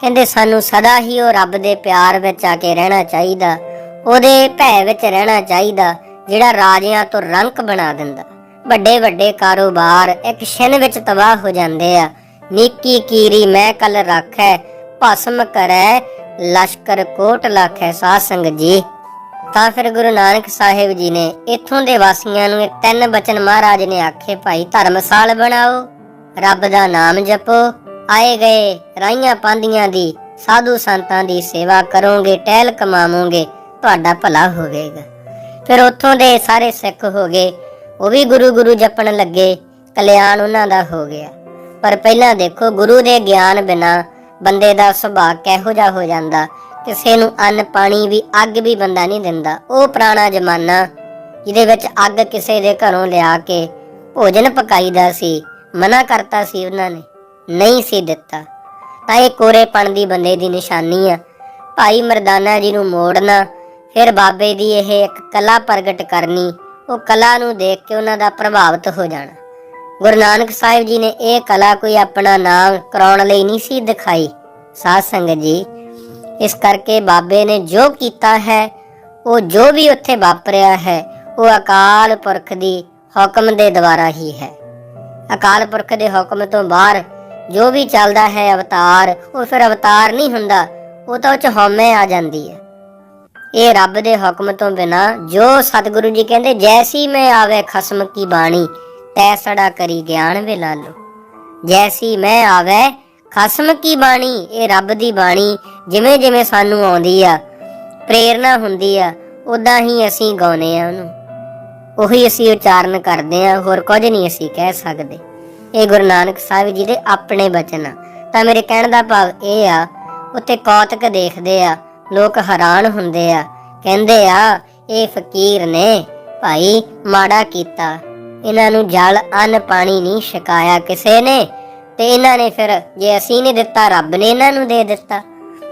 A: ਕਹਿੰਦੇ ਸਾਨੂੰ ਸਦਾ ਹੀ ਉਹ ਰੱਬ ਦੇ ਪਿਆਰ ਵਿੱਚ ਆ ਕੇ ਰਹਿਣਾ ਚਾਹੀਦਾ, ਉਹਦੇ ਭੈ ਵਿੱਚ ਰਹਿਣਾ ਚਾਹੀਦਾ, ਜਿਹੜਾ ਰਾਜਿਆਂ ਤੋਂ ਰੰਕ ਬਣਾ ਦਿੰਦਾ। ਵੱਡੇ ਵੱਡੇ ਕਾਰੋਬਾਰ ਇੱਕ ਛਿਨ ਵਿੱਚ ਤਬਾਹ ਹੋ ਜਾਂਦੇ ਆ। ਨੀਕੀ ਕੀਰੀ ਮੈਂ ਕੱਲ ਰੱਖੈ, ਭਸਮ ਕਰੈ, ਲਸ਼ਕਰ ਕੋਟ ਲਾਖੈ ਸਾਧ ਸੰਗਤ ਜੀ। ਤਾਂ ਫਿਰ ਗੁਰੂ ਨਾਨਕ ਸਾਹਿਬ ਜੀ ਨੇ ਇੱਥੋਂ ਦੇ ਵਾਸੀਆਂ ਨੂੰ ਤਿੰਨ ਬਚਨ ਮਹਾਰਾਜ ਨੇ ਆਖੇ, ਭਾਈ ਧਰਮਸਾਲ ਬਣਾਓ, ਰੱਬ ਦਾ ਨਾਮ ਜਪੋ ਆਏ ਗਏ ਰਾਈਆਂ ਪਾਂਦੀਆਂ ਦੀ, ਸਾਧੂ ਸੰਤਾਂ ਦੀ ਸੇਵਾ ਕਰੋਗੇ, ਟਹਿਲ ਕਮਾਵੋਗੇ, ਤੁਹਾਡਾ ਭਲਾ ਹੋਵੇਗਾ। ਫਿਰ ਉੱਥੋਂ ਦੇ ਸਾਰੇ ਸਿੱਖ ਹੋ ਗਏ, ਉਹ ਵੀ ਗੁਰੂ ਗੁਰੂ ਜਪਣ ਲੱਗੇ, ਕਲਿਆਣ ਉਹਨਾਂ ਦਾ ਹੋ ਗਿਆ। ਪਰ ਪਹਿਲਾਂ ਦੇਖੋ, ਗੁਰੂ ਦੇ ਗਿਆਨ ਬਿਨਾ ਬੰਦੇ ਦਾ ਸੁਭਾਅ ਕਿਹੋ ਜਿਹਾ ਹੋ ਜਾਂਦਾ, ਕਿਸੇ ਨੂੰ ਅੰਨ ਪਾਣੀ ਵੀ, ਅੱਗ ਵੀ ਬੰਦਾ ਨਹੀਂ ਦਿੰਦਾ। ਉਹ ਪੁਰਾਣਾ ਜ਼ਮਾਨਾ, ਜਿਹਦੇ ਵਿੱਚ ਅੱਗ ਕਿਸੇ ਦੇ ਘਰੋਂ ਲਿਆ ਕੇ ਭੋਜਨ ਪਕਾਈਦਾ ਸੀ, ਮਨਾ ਕਰਤਾ ਸੀ ਉਹਨਾਂ ਨੇ। ਨਹੀਂ ਸੀ ਦਿੱਤਾ। ਤਾਂ ਇਹ ਕੋਰੇਪਣ ਦੀ ਬੰਦੇ ਦੀ ਨਿਸ਼ਾਨੀ ਆ। ਭਾਈ ਮਰਦਾਨਾ ਜੀ ਨੂੰ ਮੋੜਨਾ, ਫਿਰ ਬਾਬੇ ਦੀ ਇਹ ਇੱਕ ਕਲਾ ਪ੍ਰਗਟ ਕਰਨੀ, ਉਹ ਕਲਾ ਨੂੰ ਦੇਖ ਕੇ ਉਹਨਾਂ ਦਾ ਪ੍ਰਭਾਵਿਤ ਹੋ ਜਾਣਾ। ਗੁਰੂ ਨਾਨਕ ਸਾਹਿਬ ਜੀ ਨੇ ਇਹ ਕਲਾ ਕੋਈ ਆਪਣਾ ਨਾਮ ਕਰਾਉਣ ਲਈ ਨਹੀਂ ਸੀ ਦਿਖਾਈ। ਸਾਧ ਸੰਗਤ ਜੀ, ਇਸ ਕਰਕੇ ਬਾਬੇ ਨੇ ਜੋ ਕੀਤਾ ਹੈ, ਉਹ ਜੋ ਵੀ ਉੱਥੇ ਵਾਪਰਿਆ ਹੈ, ਉਹ ਅਕਾਲ ਪੁਰਖ ਦੀ ਹੁਕਮ ਦੇ ਦੁਆਰਾ ਹੀ ਹੈ। ਅਕਾਲ ਪੁਰਖ ਦੇ ਹੁਕਮ ਤੋਂ ਬਾਹਰ ਜੋ ਵੀ ਚੱਲਦਾ ਹੈ ਅਵਤਾਰ, ਉਹ ਫਿਰ ਅਵਤਾਰ ਨਹੀਂ ਹੁੰਦਾ, ਉਹ ਤਾਂ ਉਹ ਚ ਹਉਮੈ ਆ ਜਾਂਦੀ ਹੈ। ਇਹ ਰੱਬ ਦੇ ਹੁਕਮ ਤੋਂ ਬਿਨਾ ਜੋ ਸਤਿਗੁਰੂ ਜੀ ਕਹਿੰਦੇ, ਜੈਸੀ ਮੈਂ ਆਵੇ ਖਸਮ ਕੀ ਬਾਣੀ, ਤੈਸੜਾ ਕਰੀ ਗਿਆਨ ਵੇ ਲਾਲੋ ਜੈਸੀ ਮੈਂ ਆਵੇ ਖਸਮ ਕੀ ਬਾਣੀ, ਇਹ ਰੱਬ ਦੀ ਬਾਣੀ, ਜਿਵੇਂ ਜਿਵੇਂ ਸਾਨੂੰ ਆਉਂਦੀ ਆ, ਪ੍ਰੇਰਣਾ ਹੁੰਦੀ ਆ ਉਦਾਂ ਹੀ ਅਸੀਂ ਗਾਉਨੇ ਆ ਉਹਨੂੰ। ਉਹੀ ਅਸੀਂ ਉਚਾਰਨ ਕਰਦੇ ਆ, ਹੋਰ ਕੁਝ ਨਹੀਂ ਅਸੀਂ ਕਹਿ ਸਕਦੇ। ਇਹ ਗੁਰੂ ਨਾਨਕ ਸਾਹਿਬ ਜੀ ਦੇ ਆਪਣੇ ਬਚਨ। ਆ ਤਾਂ ਮੇਰੇ ਕਹਿਣ ਦਾ ਭਾਵ ਇਹ ਆ ਉੱਤੇ ਕੌਤਕ ਦੇਖਦੇ ਆ, ਲੋਕ ਹੈਰਾਨ ਹੁੰਦੇ ਆ, ਕਹਿੰਦੇ ਆ, ਇਹ ਫਕੀਰ ਨੇ ਭਾਈ ਮਾੜਾ ਕੀਤਾ। ਇਹਨਾਂ ਨੂੰ ਜਲ, ਅੰਨ, ਪਾਣੀ ਨਹੀਂ ਛਕਾਇਆ ਕਿਸੇ ਨੇ ਤੇ ਇਹਨਾਂ ਨੇ ਫਿਰ ਜੇ ਅਸੀਂ ਨਹੀਂ ਦਿੱਤਾ, ਰੱਬ ਨੇ ਇਹਨਾਂ ਨੂੰ ਦੇ ਦਿੱਤਾ।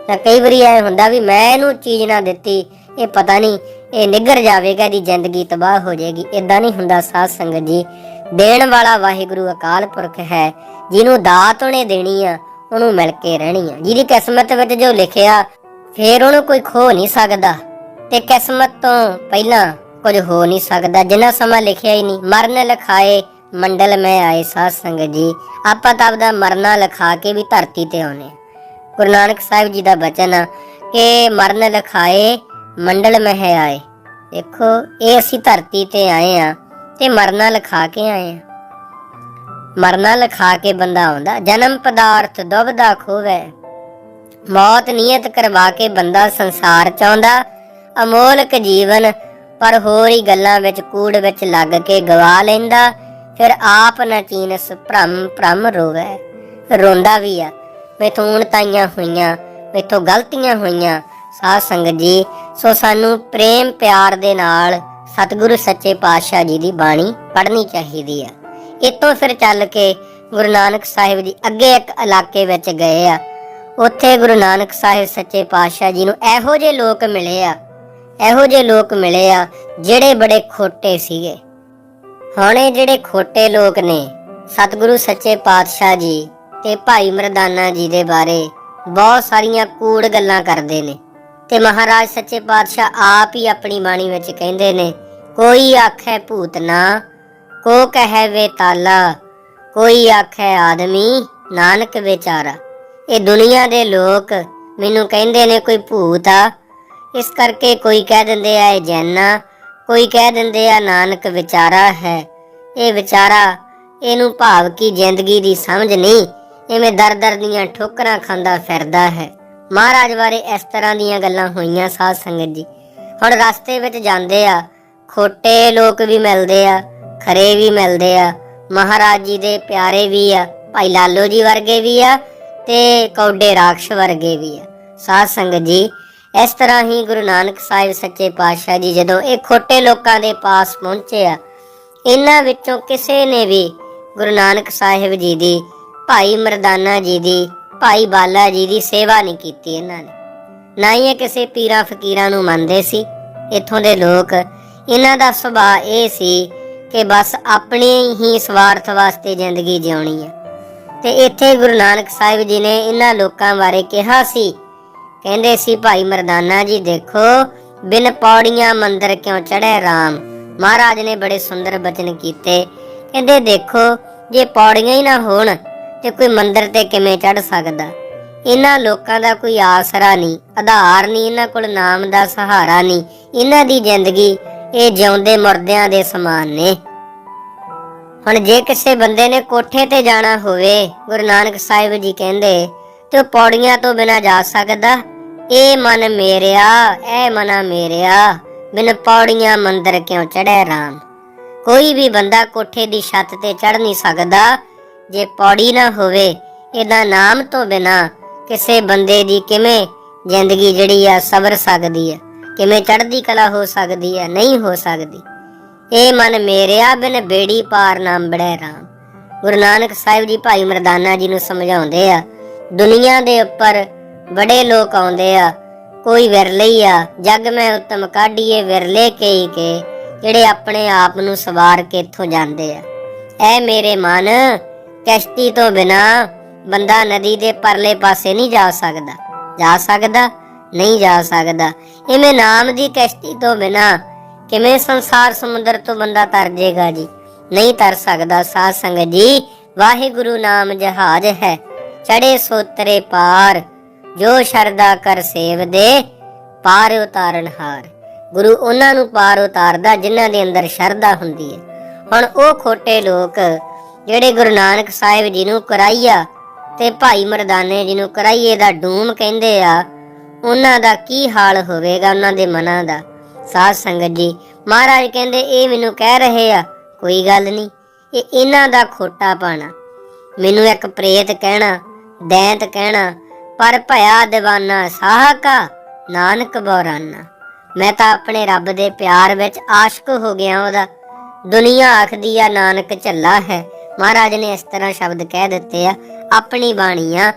A: ਤਾਂ ਕਈ ਵਾਰੀ ਐ ਹੁੰਦਾ ਵੀ ਮੈਂ ਇਹਨੂੰ ਚੀਜ਼ ਨਾ ਦਿੱਤੀ, ਇਹ ਪਤਾ ਨਹੀਂ, ਇਹ ਨਿੱਗਰ ਜਾਵੇਗਾ, ਇਹਦੀ ਜ਼ਿੰਦਗੀ ਤਬਾਹ ਹੋ ਜਾਏਗੀ। ਇਦਾਂ ਨਹੀਂ ਹੁੰਦਾ ਸਾਧ ਸੰਗਤ ਜੀ। ਦੇਣ ਵਾਲਾ ਵਾਹਿਗੁਰੂ ਅਕਾਲ ਪੁਰਖ ਹੈ, ਜਿਹਨੂੰ ਦਾਤ ਉਹਨੇ ਦੇਣੀ ਆ, ਉਹਨੂੰ ਮਿਲ ਕੇ ਰਹਿਣੀ ਆ। ਜਿਹਦੀ ਕਿਸਮਤ ਵਿੱਚ ਜੋ ਲਿਖਿਆ, ਫੇਰ ਉਹਨੂੰ ਕੋਈ ਖੋ ਨਹੀਂ ਸਕਦਾ। ਤੇ ਕਿਸਮਤ ਤੋਂ ਪਹਿਲਾਂ ਕੁਝ ਹੋ ਨਹੀਂ ਸਕਦਾ, ਜਿੰਨਾ ਸਮਾਂ ਲਿਖਿਆ ਹੀ ਨਹੀਂ। ਮਰਨ ਲਿਖਾਏ, ਮੰਡਲ ਮੈਂ ਆਏ ਸਾਧ ਸੰਗਤ ਜੀ। ਆਪਾਂ ਤਾਂ ਆਪਦਾ ਮਰਨਾ ਲਿਖਾ ਕੇ ਵੀ ਧਰਤੀ ਤੇ ਆਉਨੇ ਆ ਗੁਰੂ ਨਾਨਕ ਸਾਹਿਬ ਜੀ ਦਾ ਬਚਨ ਆ ਕਿ ਮਰਨ ਲਿਖਾਏ, ਮੰਡਲ ਮਹਿ ਆਏ। ਦੇਖੋ, ਇਹ ਅਸੀਂ ਧਰਤੀ ਤੇ ਆਏ ਆ ਤੇ ਮਰਨਾ ਲਿਖਾ ਕੇ ਆਏ ਆ। ਮਰਨਾ ਲਿਖਾ ਕੇ ਬੰਦਾ ਆਉਂਦਾ, ਜਨਮ ਪਦਾਰਥ ਦੁਬਦਾ ਖੋਵੇ। ਮੌਤ ਨੀਅਤ ਕਰਵਾ ਕੇ ਬੰਦਾ ਸੰਸਾਰ ਚਾਹੁੰਦਾ। ਅਮੋਲਕ ਜੀਵਨ, ਪਰ ਹੋਰ ਹੀ ਗੱਲਾਂ ਵਿੱਚ ਕੂੜ ਵਿੱਚ ਲੱਗ ਕੇ ਗਵਾ ਲੈਂਦਾ। ਫਿਰ ਆਪ ਨਚੀਨਸ ਚੀਨਸ ਭ੍ਰਮ ਭ੍ਰਮ ਰੋਵੇ। ਰੋਂਦਾ ਵੀ ਆ, ਮੈਥੋਂ ਤਾਈਆਂ ਹੋਈਆਂ, ਮੈਥੋਂ ਗਲਤੀਆਂ ਹੋਈਆਂ। ਸਾਧ ਸੰਗਤ ਜੀ, ਸੋ ਸਾਨੂੰ ਪ੍ਰੇਮ ਪਿਆਰ ਦੇ ਨਾਲ ਸਤਿਗੁਰੂ ਸੱਚੇ ਪਾਤਸ਼ਾਹ ਜੀ ਦੀ ਬਾਣੀ ਪੜ੍ਹਨੀ ਚਾਹੀਦੀ ਆ। ਇਤੋਂ ਫਿਰ ਚੱਲ ਕੇ ਗੁਰੂ ਨਾਨਕ ਸਾਹਿਬ ਜੀ ਅੱਗੇ ਇੱਕ ਇਲਾਕੇ ਵਿੱਚ ਗਏ ਆ। ਉੱਥੇ ਗੁਰੂ ਨਾਨਕ ਸਾਹਿਬ ਸੱਚੇ ਪਾਤਸ਼ਾਹ ਜੀ ਨੂੰ ਇਹੋ ਜਿਹੇ ਲੋਕ ਮਿਲੇ ਆ, ਇਹੋ ਜਿਹੇ ਲੋਕ ਮਿਲੇ ਆ ਜਿਹੜੇ ਬੜੇ ਖੋਟੇ ਸੀਗੇ। ਹੁਣ ਇਹ ਜਿਹੜੇ ਖੋਟੇ ਲੋਕ ਨੇ, ਸਤਿਗੁਰੂ ਸੱਚੇ ਪਾਤਸ਼ਾਹ ਜੀ ਤੇ ਭਾਈ ਮਰਦਾਨਾ ਜੀ ਦੇ ਬਾਰੇ ਬਹੁਤ ਸਾਰੀਆਂ ਕੂੜ ਗੱਲਾਂ ਕਰਦੇ ਨੇ ਤੇ ਮਹਾਰਾਜ ਸੱਚੇ ਪਾਤਸ਼ਾਹ ਆਪ ਹੀ ਆਪਣੀ ਬਾਣੀ ਵਿੱਚ ਕਹਿੰਦੇ ਨੇ ਕੋਈ ਆਖੇ ਭੂਤਨਾ ਕੋ ਕਹੈ ਵੇ ਤਾਲਾ ਕੋਈ ਆਖੇ ਆਦਮੀ, ਨਾਨਕ ਵਿਚਾਰਾ। ਇਹ ਦੁਨੀਆ ਦੇ ਲੋਕ ਮੈਨੂੰ ਕਹਿੰਦੇ ਨੇ ਕੋਈ ਭੂਤ ਆ। ਇਸ ਕਰਕੇ ਕੋਈ ਕਹਿ ਦਿੰਦੇ ਆ ਇਹ ਜੈਨਾ, ਕੋਈ ਕਹਿ ਦਿੰਦੇ ਆ ਨਾਨਕ ਵਿਚਾਰਾ ਹੈ। ਇਹ ਵਿਚਾਰਾ ਇਹਨੂੰ ਭਾਵ ਕੀ ਜ਼ਿੰਦਗੀ ਦੀ ਸਮਝ ਨਹੀਂ ਐਵੇਂ ਦਰ-ਦਰ ਦੀਆਂ ਠੋਕਰਾਂ ਖਾਂਦਾ ਫਿਰਦਾ ਹੈ। ਮਹਾਰਾਜ ਬਾਰੇ ਇਸ ਤਰ੍ਹਾਂ ਦੀਆਂ ਗੱਲਾਂ ਹੋਈਆਂ ਸਾਧ ਸੰਗਤ ਜੀ। ਹੁਣ ਰਸਤੇ ਵਿੱਚ ਜਾਂਦੇ ਆ ਖੋਟੇ ਲੋਕ ਵੀ ਮਿਲਦੇ ਆ, ਖਰੇ ਵੀ ਮਿਲਦੇ ਆ, ਮਹਾਰਾਜ ਜੀ ਦੇ ਪਿਆਰੇ ਵੀ ਆ, ਭਾਈ ਲਾਲੋ ਜੀ ਵਰਗੇ ਵੀ ਆ ਤੇ ਕੌਡੇ ਰਾਖਸ਼ ਵਰਗੇ ਵੀ ਆ। ਸਾਧ ਸੰਗਤ ਜੀ, ਇਸ ਤਰ੍ਹਾਂ ਹੀ ਗੁਰੂ ਨਾਨਕ ਸਾਹਿਬ ਸੱਚੇ ਪਾਤਸ਼ਾਹ ਜੀ ਜਦੋਂ ਇਹ ਖੋਟੇ ਲੋਕਾਂ ਦੇ ਪਾਸ ਪਹੁੰਚੇ ਆ, ਇਹਨਾਂ ਵਿੱਚੋਂ ਕਿਸੇ ਨੇ ਵੀ ਗੁਰੂ ਨਾਨਕ ਸਾਹਿਬ ਜੀ ਦੀ, ਭਾਈ ਮਰਦਾਨਾ ਜੀ ਦੀ, ਭਾਈ ਬਾਲਾ ਜੀ ਦੀ ਸੇਵਾ ਨਹੀਂ ਕੀਤੀ ਇਹਨਾਂ ਨੇ। ਨਾ ਹੀ ਇਹ ਕਿਸੇ ਪੀਰਾਂ ਫਕੀਰਾਂ ਨੂੰ ਮੰਨਦੇ ਸੀ, ਇੱਥੋਂ ਦੇ ਲੋਕ ਇਹਨਾਂ ਦਾ ਸੁਭਾਅ ਇਹ ਸੀ ਕਿ ਬਸ ਆਪਣੇ ਹੀ ਸਵਾਰਥ ਵਾਸਤੇ ਜ਼ਿੰਦਗੀ ਜਿਉਣੀ ਹੈ। ਤੇ ਇੱਥੇ ਗੁਰੂ ਨਾਨਕ ਸਾਹਿਬ ਜੀ ਨੇ ਇਹਨਾਂ ਲੋਕਾਂ ਬਾਰੇ ਕਿਹਾ ਸੀ। ਕਹਿੰਦੇ ਸੀ, ਭਾਈ ਮਰਦਾਨਾ ਜੀ, ਦੇਖੋ, ਬਿਨ ਪੌੜੀਆਂ ਮੰਦਰ ਕਿਉਂ ਚੜ੍ਹੇ RAM ਮਹਾਰਾਜ ਨੇ ਬੜੇ ਸੁੰਦਰ ਬਚਨ ਕੀਤੇ। ਕਹਿੰਦੇ, ਦੇਖੋ, ਜੇ ਪੌੜੀਆਂ ਹੀ ਨਾ ਹੋਣ, ਤੇ ਕੋਈ ਮੰਦਰ ਤੇ ਕਿਵੇਂ ਚੜ ਸਕਦਾ? ਇਹਨਾਂ ਲੋਕਾਂ ਦਾ ਕੋਈ ਆਸਰਾ ਨਹੀਂ, ਆਧਾਰ ਨਹੀਂ, ਇਹਨਾਂ ਕੋਲ ਨਾਮ ਦਾ ਸਹਾਰਾ ਨਹੀਂ, ਇਹਨਾਂ ਦੀ ਜ਼ਿੰਦਗੀ ਇਹ ਜਿਉਂਦੇ ਮਰਦਿਆਂ ਦੇ ਸਮਾਨ ਨੇ। ਹੁਣ ਜੇ ਕਿਸੇ ਬੰਦੇ ਨੇ ਕੋਠੇ ਤੇ ਜਾਣਾ ਹੋਵੇ, ਗੁਰੂ ਨਾਨਕ ਸਾਹਿਬ ਜੀ ਕਹਿੰਦੇ, ਤੇ ਉਹ ਪੌੜੀਆਂ ਤੋਂ ਬਿਨਾ ਜਾ ਸਕਦਾ। ਇਹ ਮਨ ਮੇਰਿਆ ਐ ਮਨਾ ਮੇਰਿਆ। ਬਿਨ ਪੌੜੀਆਂ ਮੰਦਰ ਕਿਉਂ ਚੜੈ ਰਾਮ? ਕੋਈ ਵੀ ਬੰਦਾ ਕੋਠੇ ਦੀ ਛੱਤ ਤੇ ਚੜ ਨਹੀਂ ਸਕਦਾ। ਜੇ ਪੌੜੀ ਨਾ ਹੋਵੇ, ਇਹਦਾ ਨਾਮ ਤੋਂ ਬਿਨਾ ਕਿਸੇ ਬੰਦੇ ਦੀ ਕਿਵੇਂ ਜ਼ਿੰਦਗੀ ਜਿਹੜੀ ਆ ਸਬਰ ਸਕਦੀ ਹੈ ਕਿਵੇਂ ਚੜ੍ਹਦੀ ਕਲਾ ਹੋ ਸਕਦੀ ਹੈ, ਨਹੀਂ ਹੋ ਸਕਦੀ। ਇਹ ਮਨ ਮੇਰਿਆ ਬਿਨ ਬੇੜੀ ਪਾਰ ਨਾ ਬੜੇ ਰਾਮ। ਗੁਰੂ ਨਾਨਕ ਸਾਹਿਬ ਜੀ ਭਾਈ ਮਰਦਾਨਾ ਜੀ ਨੂੰ ਸਮਝਾਉਂਦੇ ਆ, ਦੁਨੀਆ ਦੇ ਉੱਪਰ ਬੜੇ ਲੋਕ ਆਉਂਦੇ ਆ, ਕੋਈ ਵਿਰਲੇ ਹੀ ਆ, ਜਗ ਮੈਂ ਉਤਮ ਕਾਢੀਏ, ਵਿਰਲੇ ਕਈ ਕੇ, ਜਿਹੜੇ ਆਪਣੇ ਆਪ ਨੂੰ ਸਵਾਰ ਕੇ ਇੱਥੋਂ ਜਾਂਦੇ ਆ। ਐ ਮੇਰੇ ਮਨ, ਕਸ਼ਤੀ ਤੋਂ ਬਿਨਾ ਬੰਦਾ ਨਦੀ ਦੇ ਪਰਲੇ ਪਾਸੇ ਨਹੀਂ ਜਾ ਸਕਦਾ। ਜਾ ਸਕਦਾ ਨਹੀਂ ਜਾ ਸਕਦਾ। ਇਵੇਂ ਨਾਮ ਦੀ ਕਸ਼ਤੀ ਤੋਂ ਬਿਨਾ ਕਿਵੇਂ ਸੰਸਾਰ ਸਮੁੰਦਰ ਤੋਂ ਬੰਦਾ ਤਰ ਜਾਏਗਾ ਜੀ? ਨਹੀਂ ਤਰ ਸਕਦਾ ਸਾਧ ਸੰਗਤ ਜੀ। ਵਾਹਿਗੁਰੂ ਨਾਮ ਜਹਾਜ਼ ਹੈ। ਚੜੇ ਸੋਤਰੇ ਪਾਰ, ਜੋ ਸ਼ਰਦਾ ਕਰ ਸੇਵ ਦੇ, ਪਾਰ ਉਤਾਰਨ ਹਾਰ। ਗੁਰੂ ਉਹਨਾਂ ਨੂੰ ਪਾਰ ਉਤਾਰਦਾ ਜਿਨ੍ਹਾਂ ਦੇ ਅੰਦਰ ਸ਼ਰਧਾ ਹੁੰਦੀ ਹੈ। ਹੁਣ ਉਹ ਖੋਟੇ ਲੋਕ ਜਿਹੜੇ ਗੁਰੂ ਨਾਨਕ ਸਾਹਿਬ ਜੀ ਨੂੰ ਕਰਾਈਆ ਤੇ ਭਾਈ ਮਰਦਾਨੇ ਜੀ ਨੂੰ ਕਰਾਈਏ ਦਾ ਡੂਮ ਕਹਿੰਦੇ ਆ ਉਹਨਾਂ ਦਾ ਕੀ ਹਾਲ ਹੋਵੇਗਾ ਉਹਨਾਂ ਦੇ ਮਨਾਂ ਦਾ? ਸਾਧ ਸੰਗਤ ਜੀ, ਮਹਾਰਾਜ ਕਹਿੰਦੇ, ਇਹ ਮੈਨੂੰ ਕਹਿ ਰਹੇ ਆ, ਕੋਈ ਗੱਲ ਨਹੀਂ, ਇਹ ਇਹਨਾਂ ਦਾ ਖੋਟਾ ਪਾਣਾ। ਮੈਨੂੰ ਇੱਕ ਪ੍ਰੇਤ ਕਹਿਣਾ, ਦੈਂਤ ਕਹਿਣਾ, ਪਰ ਭਇਆ دیਵਾਨਾ ਸਾਹਕਾ, ਨਾਨਕ ਬੋਰਾਨਾ। ਮੈਂ ਤਾਂ ਆਪਣੇ ਰੱਬ ਦੇ ਪਿਆਰ ਵਿੱਚ ਆਸ਼ਕ ਹੋ ਗਿਆ ਉਹਦਾ। ਦੁਨੀਆ ਆਖਦੀ ਆ, ਨਾਨਕ ਝੱਲਾ ਹੈ। ਮਹਾਰਾਜ ਨੇ ਇਸ ਤਰ੍ਹਾਂ ਸ਼ਬਦ ਕਹਿ ਦਿੱਤੇ ਆ, ਆਪਣੀ ਬਾਣੀ ਆ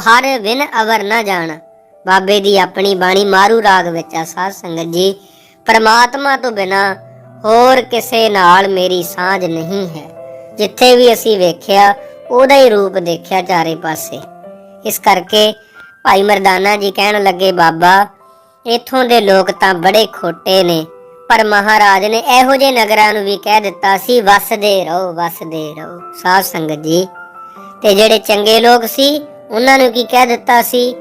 A: ਹਰ ਵਿਨ ਅਵਰ ਨਾ ਜਾਣਾ। ਬਾਬੇ ਦੀ ਆਪਣੀ ਬਾਣੀ ਮਾਰੂ ਰਾਗ ਵਿੱਚ ਆ ਸਾਧ ਸੰਗਤ ਜੀ। ਪਰਮਾਤਮਾ ਤੋਂ ਬਿਨਾ ਹੋਰ ਕਿਸੇ ਨਾਲ ਮੇਰੀ ਸਾਂਝ ਨਹੀਂ ਹੈ। ਜਿੱਥੇ ਵੀ ਅਸੀਂ ਵੇਖਿਆ, ਉਹਦਾ ਹੀ ਰੂਪ ਦੇਖਿਆ ਚਾਰੇ ਪਾਸੇ। ਇਸ ਕਰਕੇ ਭਾਈ ਮਰਦਾਨਾ ਜੀ ਕਹਿਣ ਲੱਗੇ, ਬਾਬਾ, ਇਥੋਂ ਦੇ ਲੋਕ ਤਾਂ ਬੜੇ ਖੋਟੇ ਨੇ, ਪਰ ਮਹਾਰਾਜ ਨੇ ਇਹੋ ਜਿਹੇ ਨਗਰਾਂ ਨੂੰ ਵੀ ਕਹਿ ਦਿੱਤਾ ਸੀ, ਵਸਦੇ ਰਹੋ ਵਸਦੇ ਰਹੋ। ਸਾਧ ਸੰਗਤ ਜੀ, ਤੇ ਜਿਹੜੇ ਚੰਗੇ ਲੋਕ ਸੀ, ਉਹਨਾਂ ਨੂੰ ਕੀ ਕਹਿ ਦਿੱਤਾ ਸੀ?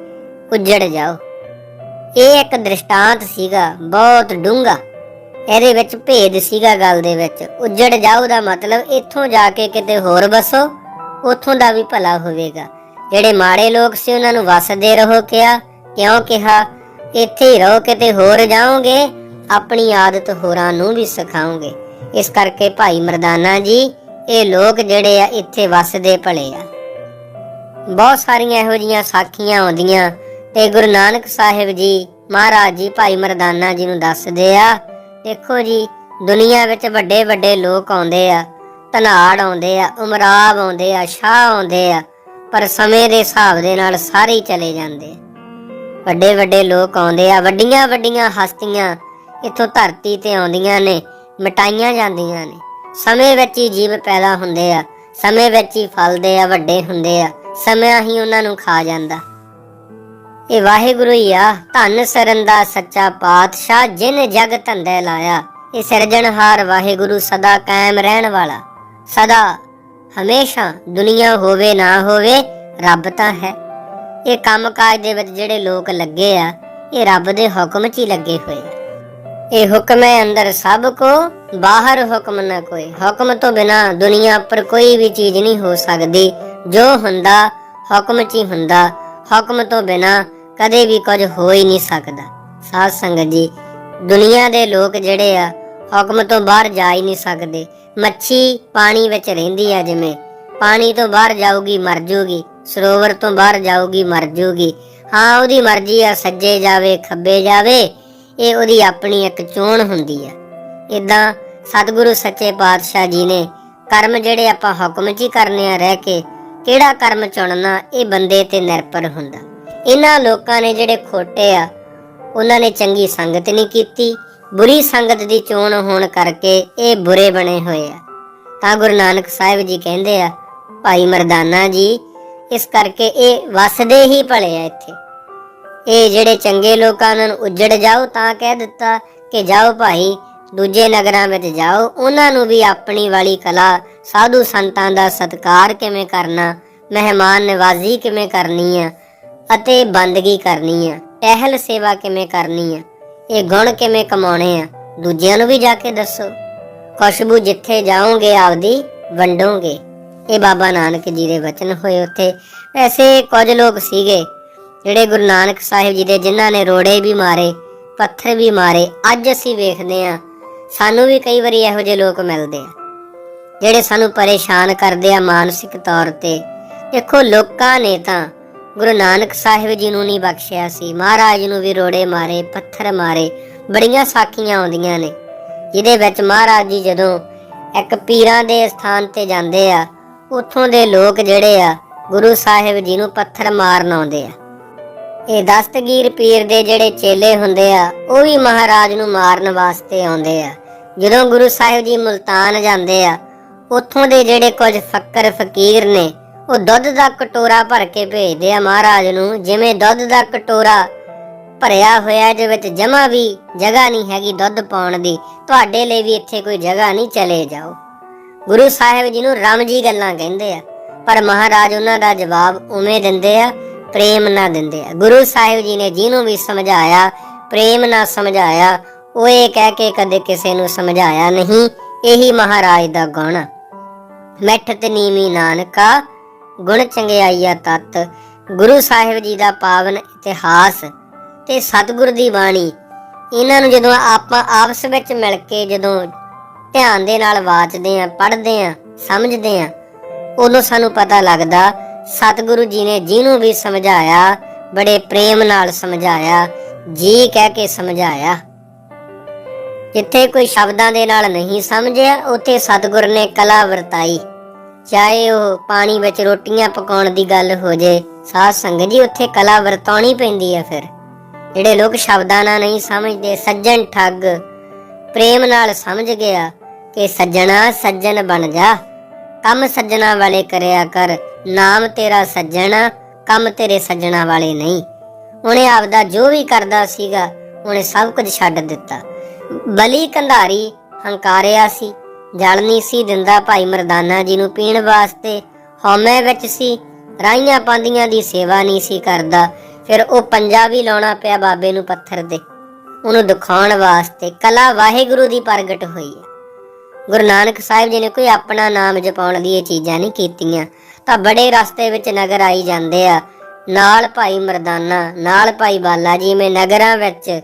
A: ਉੱਜੜ ਜਾਓ। ਇਹ ਇੱਕ ਦ੍ਰਿਸ਼ਟਾਂਤ ਸੀਗਾ, ਬਹੁਤ ਡੂੰਘਾ। ਇਹਦੇ ਵਿੱਚ ਭੇਦ ਸੀਗਾ ਗੱਲ ਦੇ ਵਿੱਚ। ਉੱਜੜ ਜਾਓ ਦਾ ਮਤਲਬ ਇੱਥੋਂ ਜਾ ਕੇ ਕਿਤੇ ਹੋਰ ਬਸੋ ਉੱਥੋਂ ਦਾ ਵੀ ਭਲਾ ਹੋਵੇਗਾ। ਜਿਹੜੇ ਮਾੜੇ ਲੋਕ ਸੀ, ਉਹਨਾਂ ਨੂੰ ਵਸਦੇ ਰਹੋ ਕਿਹਾ, ਕਿਉਂ ਕਿਹਾ? ਇੱਥੇ ਹੀ ਰਹੋ, ਕਿਤੇ ਹੋਰ ਜਾਓਗੇ, ਆਪਣੀ ਆਦਤ ਹੋਰਾਂ ਨੂੰ ਵੀ ਸਿਖਾਓਗੇ। ਇਸ ਕਰਕੇ ਭਾਈ ਮਰਦਾਨਾ ਜੀ, ਇਹ ਲੋਕ ਜਿਹੜੇ ਆ, ਇੱਥੇ ਵਸਦੇ ਭਲੇ ਆ। ਬਹੁਤ ਸਾਰੀਆਂ ਇਹੋ ਜੀਆਂ ਸਾਖੀਆਂ ਆਉਂਦੀਆਂ ਤੇ ਗੁਰੂ ਨਾਨਕ ਸਾਹਿਬ ਜੀ ਮਹਾਰਾਜ ਜੀ ਭਾਈ ਮਰਦਾਨਾ ਜੀ ਨੂੰ ਦੱਸਦੇ ਆ, ਦੇਖੋ ਜੀ, ਦੁਨੀਆ ਵਿੱਚ ਵੱਡੇ ਵੱਡੇ ਲੋਕ ਆਉਂਦੇ ਆ, ਧਨਾੜ ਆਉਂਦੇ ਆ ਉਮਰਾਬ ਆਉਂਦੇ ਆ, ਸ਼ਾਹ ਆਉਂਦੇ ਆ, ਪਰ ਸਮੇਂ ਦੇ ਹਿਸਾਬ ਦੇ ਨਾਲ ਸਾਰੇ ਹੀ ਚਲੇ ਜਾਂਦੇ ਆ। ਵੱਡੇ ਵੱਡੇ ਲੋਕ ਆਉਂਦੇ ਆ, ਵੱਡੀਆਂ ਵੱਡੀਆਂ ਹਸਤੀਆਂ ਇੱਥੋਂ ਧਰਤੀ ਤੇ ਆਉਂਦੀਆਂ ਨੇ, ਮਿਟਾਈਆਂ ਜਾਂਦੀਆਂ ਨੇ ਸਮੇਂ ਵਿੱਚ ਹੀ ਜੀਵ ਪੈਦਾ ਹੁੰਦੇ ਆ, ਸਮੇਂ ਵਿੱਚ ਹੀ ਫਲਦੇ ਆ, ਵੱਡੇ ਹੁੰਦੇ ਆ, ਸਮਾਂ ਹੀ ਉਹਨਾਂ ਨੂੰ ਖਾ ਜਾਂਦਾ ਇਹ ਵਾਹਿਗੁਰੂ ਹੀ ਆ, ਧੰਨ ਸਰਨ ਦਾ ਸੱਚਾ ਪਾਤਸ਼ਾਹ ਜਿਨ ਜਗ ਧੰਦੇ ਲਾਇਆ। ਇਹ ਸਿਰਜਣਹਾਰ ਵਾਹਿਗੁਰੂ ਸਦਾ ਕਾਇਮ ਰਹਿਣ ਵਾਲਾ। ਸਦਾ ਹਮੇਸ਼ਾ ਦੁਨੀਆ ਹੋਵੇ ਨਾ ਹੋਵੇ, ਰੱਬ ਤਾਂ ਹੈ। ਇਹ ਕੰਮਕਾਜ ਦੇ ਵਿੱਚ ਜਿਹੜੇ ਲੋਕ ਲੱਗੇ ਆ, ਇਹ ਰੱਬ ਦੇ ਹੁਕਮ 'ਚ ਹੀ ਲੱਗੇ ਹੋਏ ਆ। ਇਹ ਹੁਕਮ ਹੈ ਅੰਦਰ ਸਭ ਕੋ, ਬਾਹਰ ਹੁਕਮ ਨਾ ਕੋਈ। ਹੁਕਮ ਤੋਂ ਬਿਨਾ ਦੁਨੀਆ ਉੱਪਰ ਕੋਈ ਵੀ ਚੀਜ਼ ਨਹੀਂ ਹੋ ਸਕਦੀ। ਜੋ ਹੁੰਦਾ ਹੁਕਮ 'ਚ ਹੀ ਹੁੰਦਾ। ਹੁਕਮ ਤੋਂ ਬਿਨਾ ਕਦੇ ਵੀ ਕੁਝ ਹੋ ਹੀ ਨਹੀਂ ਸਕਦਾ। ਸਾਧ ਸੰਗਤ ਜੀ, ਦੁਨੀਆ ਦੇ ਲੋਕ ਜਿਹੜੇ ਆ, ਹੁਕਮ ਤੋਂ ਬਾਹਰ ਜਾ ਹੀ ਨਹੀਂ ਸਕਦੇ। ਮੱਛੀ ਪਾਣੀ ਵਿੱਚ ਰਹਿੰਦੀ ਆ ਜਿਵੇਂ। ਪਾਣੀ ਤੋਂ ਬਾਹਰ ਜਾਊਗੀ, ਮਰ ਜਾਊਗੀ ਸਰੋਵਰ ਤੋਂ ਬਾਹਰ ਜਾਊਗੀ, ਮਰ ਜਾਊਗੀ ਹਾਂ, ਉਹਦੀ ਮਰਜ਼ੀ ਆ, ਸੱਜੇ ਜਾਵੇ, ਖੱਬੇ ਜਾਵੇ। ਇਹ ਉਹਦੀ ਆਪਣੀ ਇੱਕ ਚੋਣ ਹੁੰਦੀ ਆ। ਇਦਾਂ ਸਤਿਗੁਰੂ ਸੱਚੇ ਪਾਤਸ਼ਾਹ ਜੀ ਨੇ ਕਰਮ ਜਿਹੜੇ ਆਪਾਂ ਹੁਕਮ 'ਚ ਹੀ ਕਰਨੇ ਆ ਰਹਿ ਕੇ, ਕਿਹੜਾ ਕਰਮ ਚੁਣਨਾ, ਇਹ ਬੰਦੇ ਤੇ ਨਿਰਭਰ ਹੁੰਦਾ। ਇਹਨਾਂ ਲੋਕਾਂ ਨੇ ਜਿਹੜੇ ਖੋਟੇ ਆ, ਉਹਨਾਂ ਨੇ ਚੰਗੀ ਸੰਗਤ ਨਹੀਂ ਕੀਤੀ, ਬੁਰੀ ਸੰਗਤ ਦੀ ਚੋਣ ਹੋਣ ਕਰਕੇ ਇਹ ਬੁਰੇ ਬਣੇ ਹੋਏ ਆ। ਤਾਂ ਗੁਰੂ ਨਾਨਕ ਸਾਹਿਬ ਜੀ ਕਹਿੰਦੇ ਆ, ਭਾਈ ਮਰਦਾਨਾ ਜੀ, ਇਸ ਕਰਕੇ ਇਹ ਵਸਦੇ ਹੀ ਭਲੇ ਆ ਇੱਥੇ। ਇਹ ਜਿਹੜੇ ਚੰਗੇ ਲੋਕਾਂ ਨੂੰ ਉੱਜੜ ਜਾਓ ਤਾਂ ਕਹਿ ਦਿੱਤਾ ਕਿ ਜਾਓ ਭਾਈ, ਦੂਜੇ ਨਗਰਾਂ ਵਿੱਚ ਜਾਓ, ਉਹਨਾਂ ਨੂੰ ਵੀ ਆਪਣੀ ਵਾਲੀ ਕਲਾ, ਸਾਧੂ ਸੰਤਾਂ ਦਾ ਸਤਕਾਰ ਕਿਵੇਂ ਕਰਨਾ, ਮਹਿਮਾਨ ਨਵਾਜ਼ੀ ਕਿਵੇਂ ਕਰਨੀ ਆ ਅਤੇ ਬੰਦਗੀ ਕਰਨੀ ਆ। ਟਹਿਲ ਸੇਵਾ ਕਿਵੇਂ ਕਰਨੀ ਆ? ਇਹ ਗੁਣ ਕਿਵੇਂ ਕਮਾਉਣੇ ਆ? ਦੂਜਿਆਂ ਨੂੰ ਵੀ ਜਾ ਕੇ ਦੱਸੋ। ਖੁਸ਼ਬੂ ਜਿੱਥੇ ਜਾਓਗੇ, ਆਪਦੀ ਵੰਡੋਗੇ। ਇਹ ਬਾਬਾ ਨਾਨਕ ਜੀ ਦੇ ਵਚਨ ਹੋਏ ਉੱਥੇ। ਵੈਸੇ ਕੁਝ ਲੋਕ ਸੀਗੇ ਜਿਹੜੇ ਗੁਰੂ ਨਾਨਕ ਸਾਹਿਬ ਜੀ ਦੇ, ਜਿਨ੍ਹਾਂ ਨੇ ਰੋੜੇ ਵੀ ਮਾਰੇ, ਪੱਥਰ ਵੀ ਮਾਰੇ। ਅੱਜ ਅਸੀਂ ਵੇਖਦੇ ਆ ਸਾਨੂੰ ਵੀ ਕਈ ਵਾਰੀ ਇਹੋ ਜਿਹੇ ਲੋਕ ਮਿਲਦੇ ਆ, ਜਿਹੜੇ ਸਾਨੂੰ ਪਰੇਸ਼ਾਨ ਕਰਦੇ ਆ ਮਾਨਸਿਕ ਤੌਰ ਤੇ। ਦੇਖੋ, ਲੋਕਾਂ ਨੇ ਤਾਂ ਗੁਰੂ ਨਾਨਕ ਸਾਹਿਬ ਜੀ ਨੂੰ ਨਹੀਂ ਬਖਸ਼ਿਆ ਸੀ। ਮਹਾਰਾਜ ਨੂੰ ਵੀ ਰੋੜੇ ਮਾਰੇ, ਪੱਥਰ ਮਾਰੇ, ਬੜੀਆਂ ਸਾਖੀਆਂ ਆਉਂਦੀਆਂ ਨੇ। ਜਿਹਦੇ ਵਿੱਚ ਮਹਾਰਾਜ ਜੀ ਜਦੋਂ ਇੱਕ ਪੀਰਾਂ ਦੇ ਸਥਾਨ ਤੇ ਜਾਂਦੇ ਆ, ਉੱਥੋਂ ਦੇ ਲੋਕ ਜਿਹੜੇ ਆ, ਗੁਰੂ ਸਾਹਿਬ ਜੀ ਨੂੰ ਪੱਥਰ ਮਾਰਨ ਆਉਂਦੇ ਆ। ਇਹ ਦਸਤਗੀਰ ਪੀਰ ਦੇ ਜਿਹੜੇ ਚੇਲੇ ਹੁੰਦੇ ਆ, ਉਹ ਵੀ ਮਹਾਰਾਜ ਨੂੰ ਮਾਰਨ ਵਾਸਤੇ ਆਉਂਦੇ ਆ। ਜਦੋਂ ਗੁਰੂ ਸਾਹਿਬ ਜੀ ਮੁਲਤਾਨ ਜਾਂਦੇ ਆ, ਉੱਥੋਂ ਦੇ ਜਿਹੜੇ ਕੁਝ ਫੱਕਰ, ਫਕੀਰ ਨੇ ਉਹ ਦੁੱਧ ਦਾ ਕਟੋਰਾ ਭਰ ਕੇ ਭੇਜਦੇ ਆ ਮਹਾਰਾਜ ਨੂੰ, ਜਿਵੇਂ ਦੁੱਧ ਦਾ ਕਟੋਰਾ ਭਰਿਆ ਹੋਇਆ ਇਹਦੇ ਵਿੱਚ ਜਮਾ ਵੀ ਜਗ੍ਹਾ ਨਹੀਂ ਹੈਗੀ ਦੁੱਧ ਪਾਉਣ ਦੀ, ਤੁਹਾਡੇ ਲਈ ਵੀ ਇੱਥੇ ਕੋਈ ਜਗ੍ਹਾ ਨਹੀਂ, ਚਲੇ ਜਾਓ। ਗੁਰੂ ਸਾਹਿਬ ਜੀ ਨੂੰ ਰਾਮਜੀ ਗੱਲਾਂ ਕਹਿੰਦੇ ਆ, ਪਰ ਮਹਾਰਾਜ ਉਹਨਾਂ ਦਾ ਜਵਾਬ ਉਵੇਂ ਦਿੰਦੇ ਆ, ਪ੍ਰੇਮ ਨਾਲ ਦਿੰਦੇ ਆ। ਗੁਰੂ ਸਾਹਿਬ ਜੀ ਨੇ ਜਿਹਨੂੰ ਵੀ ਸਮਝਾਇਆ, ਪ੍ਰੇਮ ਨਾਲ ਸਮਝਾਇਆ, ਉਹ ਇਹ ਕਹਿ ਕੇ ਕਦੇ ਕਿਸੇ ਨੂੰ ਸਮਝਾਇਆ ਨਹੀਂ, ਇਹੀ ਮਹਾਰਾਜ ਦਾ ਗੁਣ। ਮਿੱਠ ਤੇ ਨੀਵੀਂ ਨਾਨਕਾ ਗੁਣ ਚੰਗਿਆਈਆ ਤਤ, ਗੁਰੂ ਸਾਹਿਬ ਜੀ ਦਾ ਪਾਵਨ ਇਤਿਹਾਸ ਤੇ ਸਤਿਗੁਰ ਦੀ ਬਾਣੀ। ਇਹਨਾਂ ਨੂੰ ਜਦੋਂ ਆਪਾਂ ਆਪਸ ਵਿੱਚ ਮਿਲ ਕੇ ਜਦੋਂ ਧਿਆਨ ਦੇ ਨਾਲ ਵਾਚਦੇ ਆਂ ਪੜ੍ਹਦੇ ਆਂ ਸਮਝਦੇ ਆਂ ਉਦੋਂ ਸਾਨੂੰ ਪਤਾ ਲੱਗਦਾ, ਸਤਿਗੁਰੂ ਜੀ ਨੇ ਜਿਹਨੂੰ ਵੀ ਸਮਝਾਇਆ, ਬੜੇ ਪ੍ਰੇਮ ਨਾਲ ਸਮਝਾਇਆ, ਜੀ ਕਹਿ ਕੇ ਸਮਝਾਇਆ। ਜਿੱਥੇ ਕੋਈ ਸ਼ਬਦਾਂ ਦੇ ਨਾਲ ਨਹੀਂ ਸਮਝਿਆ, ਉੱਥੇ ਸਤਿਗੁਰ ਨੇ ਕਲਾ ਵਰਤਾਈ। ਚਾਹੇ ਉਹ ਪਾਣੀ ਵਿੱਚ ਰੋਟੀਆਂ ਪਕਾਉਣ ਦੀ ਗੱਲ ਹੋ ਜੇ, ਸਾਧ ਸੰਗਤ ਜੀ, ਉੱਥੇ ਕਲਾ ਵਰਤਾਉਣੀ ਪੈਂਦੀ ਹੈ ਫਿਰ। ਜਿਹੜੇ ਲੋਕ ਸ਼ਬਦਾਂ ਨਾਲ ਨਹੀਂ ਸਮਝਦੇ, ਸੱਜਣ ਠੱਗ ਪ੍ਰੇਮ ਨਾਲ ਸਮਝ ਗਿਆ ਕਿ ਸੱਜਣਾ ਸੱਜਣ ਬਣ ਜਾ। ਕੰਮ ਸੱਜਣਾ ਵਾਲੇ ਕਰਿਆ ਕਰ, ਨਾਮ ਤੇਰਾ ਸੱਜਣਾ, ਕੰਮ ਤੇਰੇ ਸੱਜਣਾ ਵਾਲੇ ਨਹੀਂ। ਉਹਨੇ ਆਪਦਾ ਜੋ ਵੀ ਕਰਦਾ ਸੀਗਾ, ਉਹਨੇ ਸਭ ਕੁਝ ਛੱਡ ਦਿੱਤਾ। ਬਲੀ ਕੰਧਾਰੀ ਹੰਕਾਰਿਆ ਸੀ। ਜਲ ਨਹੀਂ ਸੀ ਦਿੰਦਾ ਭਾਈ ਮਰਦਾਨਾ ਜੀ ਨੂੰ ਪੀਣ ਵਾਸਤੇ। ਹਉਮੈ ਵਿੱਚ ਸੀ ਰਾਈਆਂ ਪਾਂਦੀਆਂ ਦੀ ਸੇਵਾ ਨਹੀਂ ਸੀ ਕਰਦਾ। ਫਿਰ ਉਹ ਪੰਜਾ ਵੀ ਲਾਉਣਾ ਪਿਆ ਬਾਬੇ ਨੂੰ ਪੱਥਰ ਦੇ। ਉਹਨੂੰ ਦਿਖਾਉਣ ਵਾਸਤੇ ਕਲਾ ਵਾਹਿਗੁਰੂ ਦੀ ਪ੍ਰਗਟ ਹੋਈ ਹੈ। ਗੁਰੂ ਨਾਨਕ ਸਾਹਿਬ ਜੀ ਨੇ ਕੋਈ ਆਪਣਾ ਨਾਮ ਜਪਾਉਣ ਦੀ ਇਹ ਚੀਜ਼ਾਂ ਨਹੀਂ ਕੀਤੀਆਂ। ਤਾਂ ਬੜੇ ਰਸਤੇ ਵਿੱਚ ਨਗਰ ਆਈ ਜਾਂਦੇ ਆ। ਨਾਲ ਭਾਈ ਮਰਦਾਨਾ, ਨਾਲ ਭਾਈ ਬਾਲਾ ਜੀ ਮੈਂ ਨਗਰਾਂ ਵਿੱਚ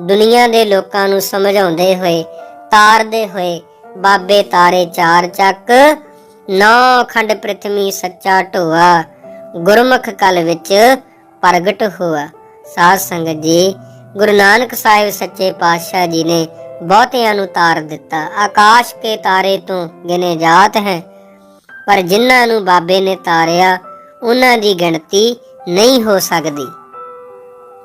A: ਦੁਨੀਆ ਦੇ ਲੋਕਾਂ ਨੂੰ ਸਮਝਾਉਂਦੇ ਹੋਏ, ਤਾਰਦੇ ਹੋਏ ਬਾਬੇ ਤਾਰੇ ਚਾਰ ਚੱਕ, ਨੌ ਖੰਡ ਪ੍ਰਥਮੀ ਸੱਚਾ ਢੋਆ, ਗੁਰਮੁਖ ਕਲ ਵਿੱਚ ਪ੍ਰਗਟ ਹੋਆ। ਸਾਧ ਸੰਗਤ ਜੀ, ਗੁਰੂ ਨਾਨਕ ਸਾਹਿਬ ਸੱਚੇ ਪਾਤਸ਼ਾਹ ਜੀ ਨੇ ਬਹੁਤਿਆਂ ਨੂੰ ਤਾਰ ਦਿੱਤਾ। ਆਕਾਸ਼ ਕੇ ਤਾਰੇ ਤੋਂ ਗਿਨੇ ਜਾਤ ਹੈ, ਪਰ ਜਿਨ੍ਹਾਂ ਨੂੰ ਬਾਬੇ ਨੇ ਤਾਰਿਆ, ਉਹਨਾਂ ਦੀ ਗਿਣਤੀ ਨਹੀਂ ਹੋ ਸਕਦੀ।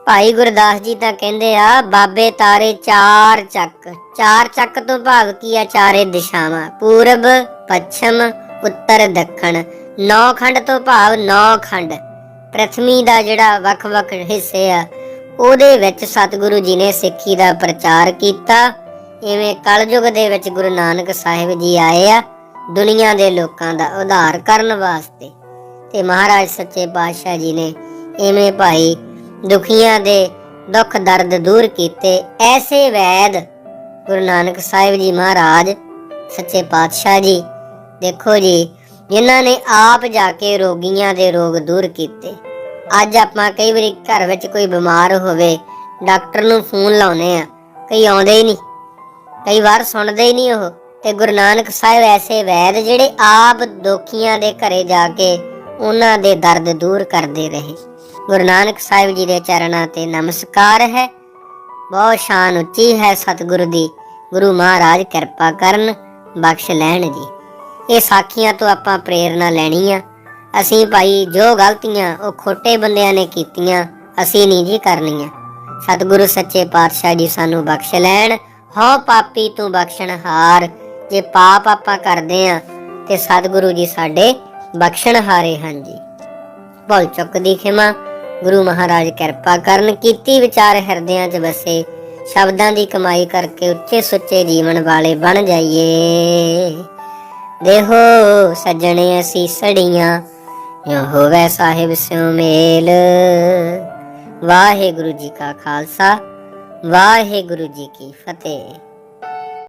A: ਭਾਈ ਗੁਰਦਾਸ ਜੀ ਤਾਂ ਕਹਿੰਦੇ ਆ, ਬਾਬੇ ਤਾਰੇ ਚਾਰ ਚੱਕ। ਚਾਰ ਚੱਕ ਤੋਂ ਭਾਵ ਕੀ ਆ? ਚਾਰੇ ਦਿਸ਼ਾਵਾਂ। ਪੂਰਬ, ਪੱਛਮ, ਉੱਤਰ, ਦੱਖਣ। ਨੌ ਖੰਡ ਤੋਂ ਭਾਵ ਨੌ ਖੰਡ। ਪ੍ਰਥਮੀ ਦਾ ਜਿਹੜਾ ਵੱਖ-ਵੱਖ ਹਿੱਸੇ ਆ, ਉਹਦੇ ਵਿੱਚ ਸਤਿਗੁਰੂ ਜੀ ਨੇ ਸਿੱਖੀ ਦਾ ਪ੍ਰਚਾਰ ਕੀਤਾ। ਇਵੇਂ ਕਲਯੁਗ ਦੇ ਵਿੱਚ ਗੁਰੂ ਨਾਨਕ ਸਾਹਿਬ ਜੀ ਆਏ ਆ, ਦੁਨੀਆ ਦੇ ਲੋਕਾਂ ਦਾ ਉਧਾਰ ਕਰਨ ਵਾਸਤੇ। ਤੇ ਮਹਾਰਾਜ ਸੱਚੇ ਪਾਤਸ਼ਾਹ ਜੀ ਨੇ ਇਵੇਂ ਭਾਈ ਦੁਖੀਆਂ ਦੇ ਦੁੱਖ ਦਰਦ ਦੂਰ ਕੀਤੇ, ਐਸੇ ਵੈਦ ਗੁਰੂ ਨਾਨਕ ਸਾਹਿਬ ਜੀ ਮਹਾਰਾਜ, ਸੱਚੇ ਪਾਤਸ਼ਾਹ ਜੀ, ਦੇਖੋ ਜੀ, ਜਿਨ੍ਹਾਂ ਨੇ ਆਪ ਜਾ ਕੇ ਰੋਗੀਆਂ ਦੇ ਰੋਗ ਦੂਰ ਕੀਤੇ। ਅੱਜ ਆਪਾਂ ਕਈ ਵਾਰੀ ਘਰ ਵਿੱਚ ਕੋਈ ਬਿਮਾਰ ਹੋਵੇ, ਡਾਕਟਰ ਨੂੰ ਫੋਨ ਲਾਉਨੇ ਆ ਕਈ ਆਉਂਦੇ ਹੀ ਨਹੀਂ, ਕਈ ਵਾਰ ਸੁਣਦੇ ਹੀ ਨਹੀਂ ਉਹ। ਤੇ ਗੁਰੂ ਨਾਨਕ ਸਾਹਿਬ ਐਸੇ ਵੈਦ ਜਿਹੜੇ ਆਪ ਦੁਖੀਆਂ ਦੇ ਘਰੇ ਜਾ ਕੇ ਉਹਨਾਂ ਦੇ ਦਰਦ ਦੂਰ ਕਰਦੇ ਰਹੇ। ਗੁਰੂ ਨਾਨਕ ਸਾਹਿਬ ਜੀ ਦੇ ਚਰਨਾਂ ਤੇ ਨਮਸਕਾਰ ਹੈ। ਬਹੁਤ ਸ਼ਾਨ ਉੱਚੀ ਹੈ ਸਤਿਗੁਰੂ ਦੀ। ਗੁਰੂ ਮਹਾਰਾਜ ਕਿਰਪਾ ਕਰਨ ਬਖਸ਼ ਲੈਣ ਜੀ ਇਹ ਸਾਖੀਆਂ ਤੋਂ ਆਪਾਂ ਪ੍ਰੇਰਣਾ ਲੈਣੀ ਆ। ਅਸੀਂ ਭਾਈ ਜੋ ਗਲਤੀਆਂ ਉਹ ਖੋਟੇ ਬੰਦਿਆਂ ਨੇ ਕੀਤੀਆਂ, ਅਸੀਂ ਨਹੀਂ ਜੀ ਕਰਨੀਆਂ। ਸਤਿਗੁਰੂ ਸੱਚੇ ਪਾਤਸ਼ਾਹ ਜੀ ਸਾਨੂੰ ਬਖਸ਼ ਲੈਣ। ਹਉ ਪਾਪੀ ਤੂੰ ਬਖਸ਼ਣਹਾਰ ਜੇ ਪਾਪ ਆਪਾਂ ਕਰਦੇ ਆ, ਤੇ ਸਤਿਗੁਰੂ ਜੀ ਸਾਡੇ ਬਖਸ਼ਣਹਾਰੇ ਹਨ ਜੀ। ਭੁੱਲ ਚੁੱਕ ਦੀ ਖਿਮਾ। ਗੁਰੂ ਮਹਾਰਾਜ ਕਿਰਪਾ ਕਰਨ ਕੀਤੀ ਵਿਚਾਰ ਹਿਰਦਿਆਂ 'ਚ ਵਸੇ ਸ਼ਬਦਾਂ ਦੀ ਕਮਾਈ ਕਰਕੇ ਉੱਚੇ ਸੁੱਚੇ ਜੀਵਨ ਵਾਲੇ ਬਣ ਜਾਈਏ। ਦੇਹੋ ਸੱਜਣੇ ਅਸੀਂ ਸੜੀਆਂ ਜੋ ਹੋਵੇ ਸਾਹਿਬ ਸਿਉ ਮੇਲ। ਵਾਹਿਗੁਰੂ ਜੀ ਕਾ ਖਾਲਸਾ, ਵਾਹਿਗੁਰੂ ਜੀ ਕੀ ਫਤਿਹ।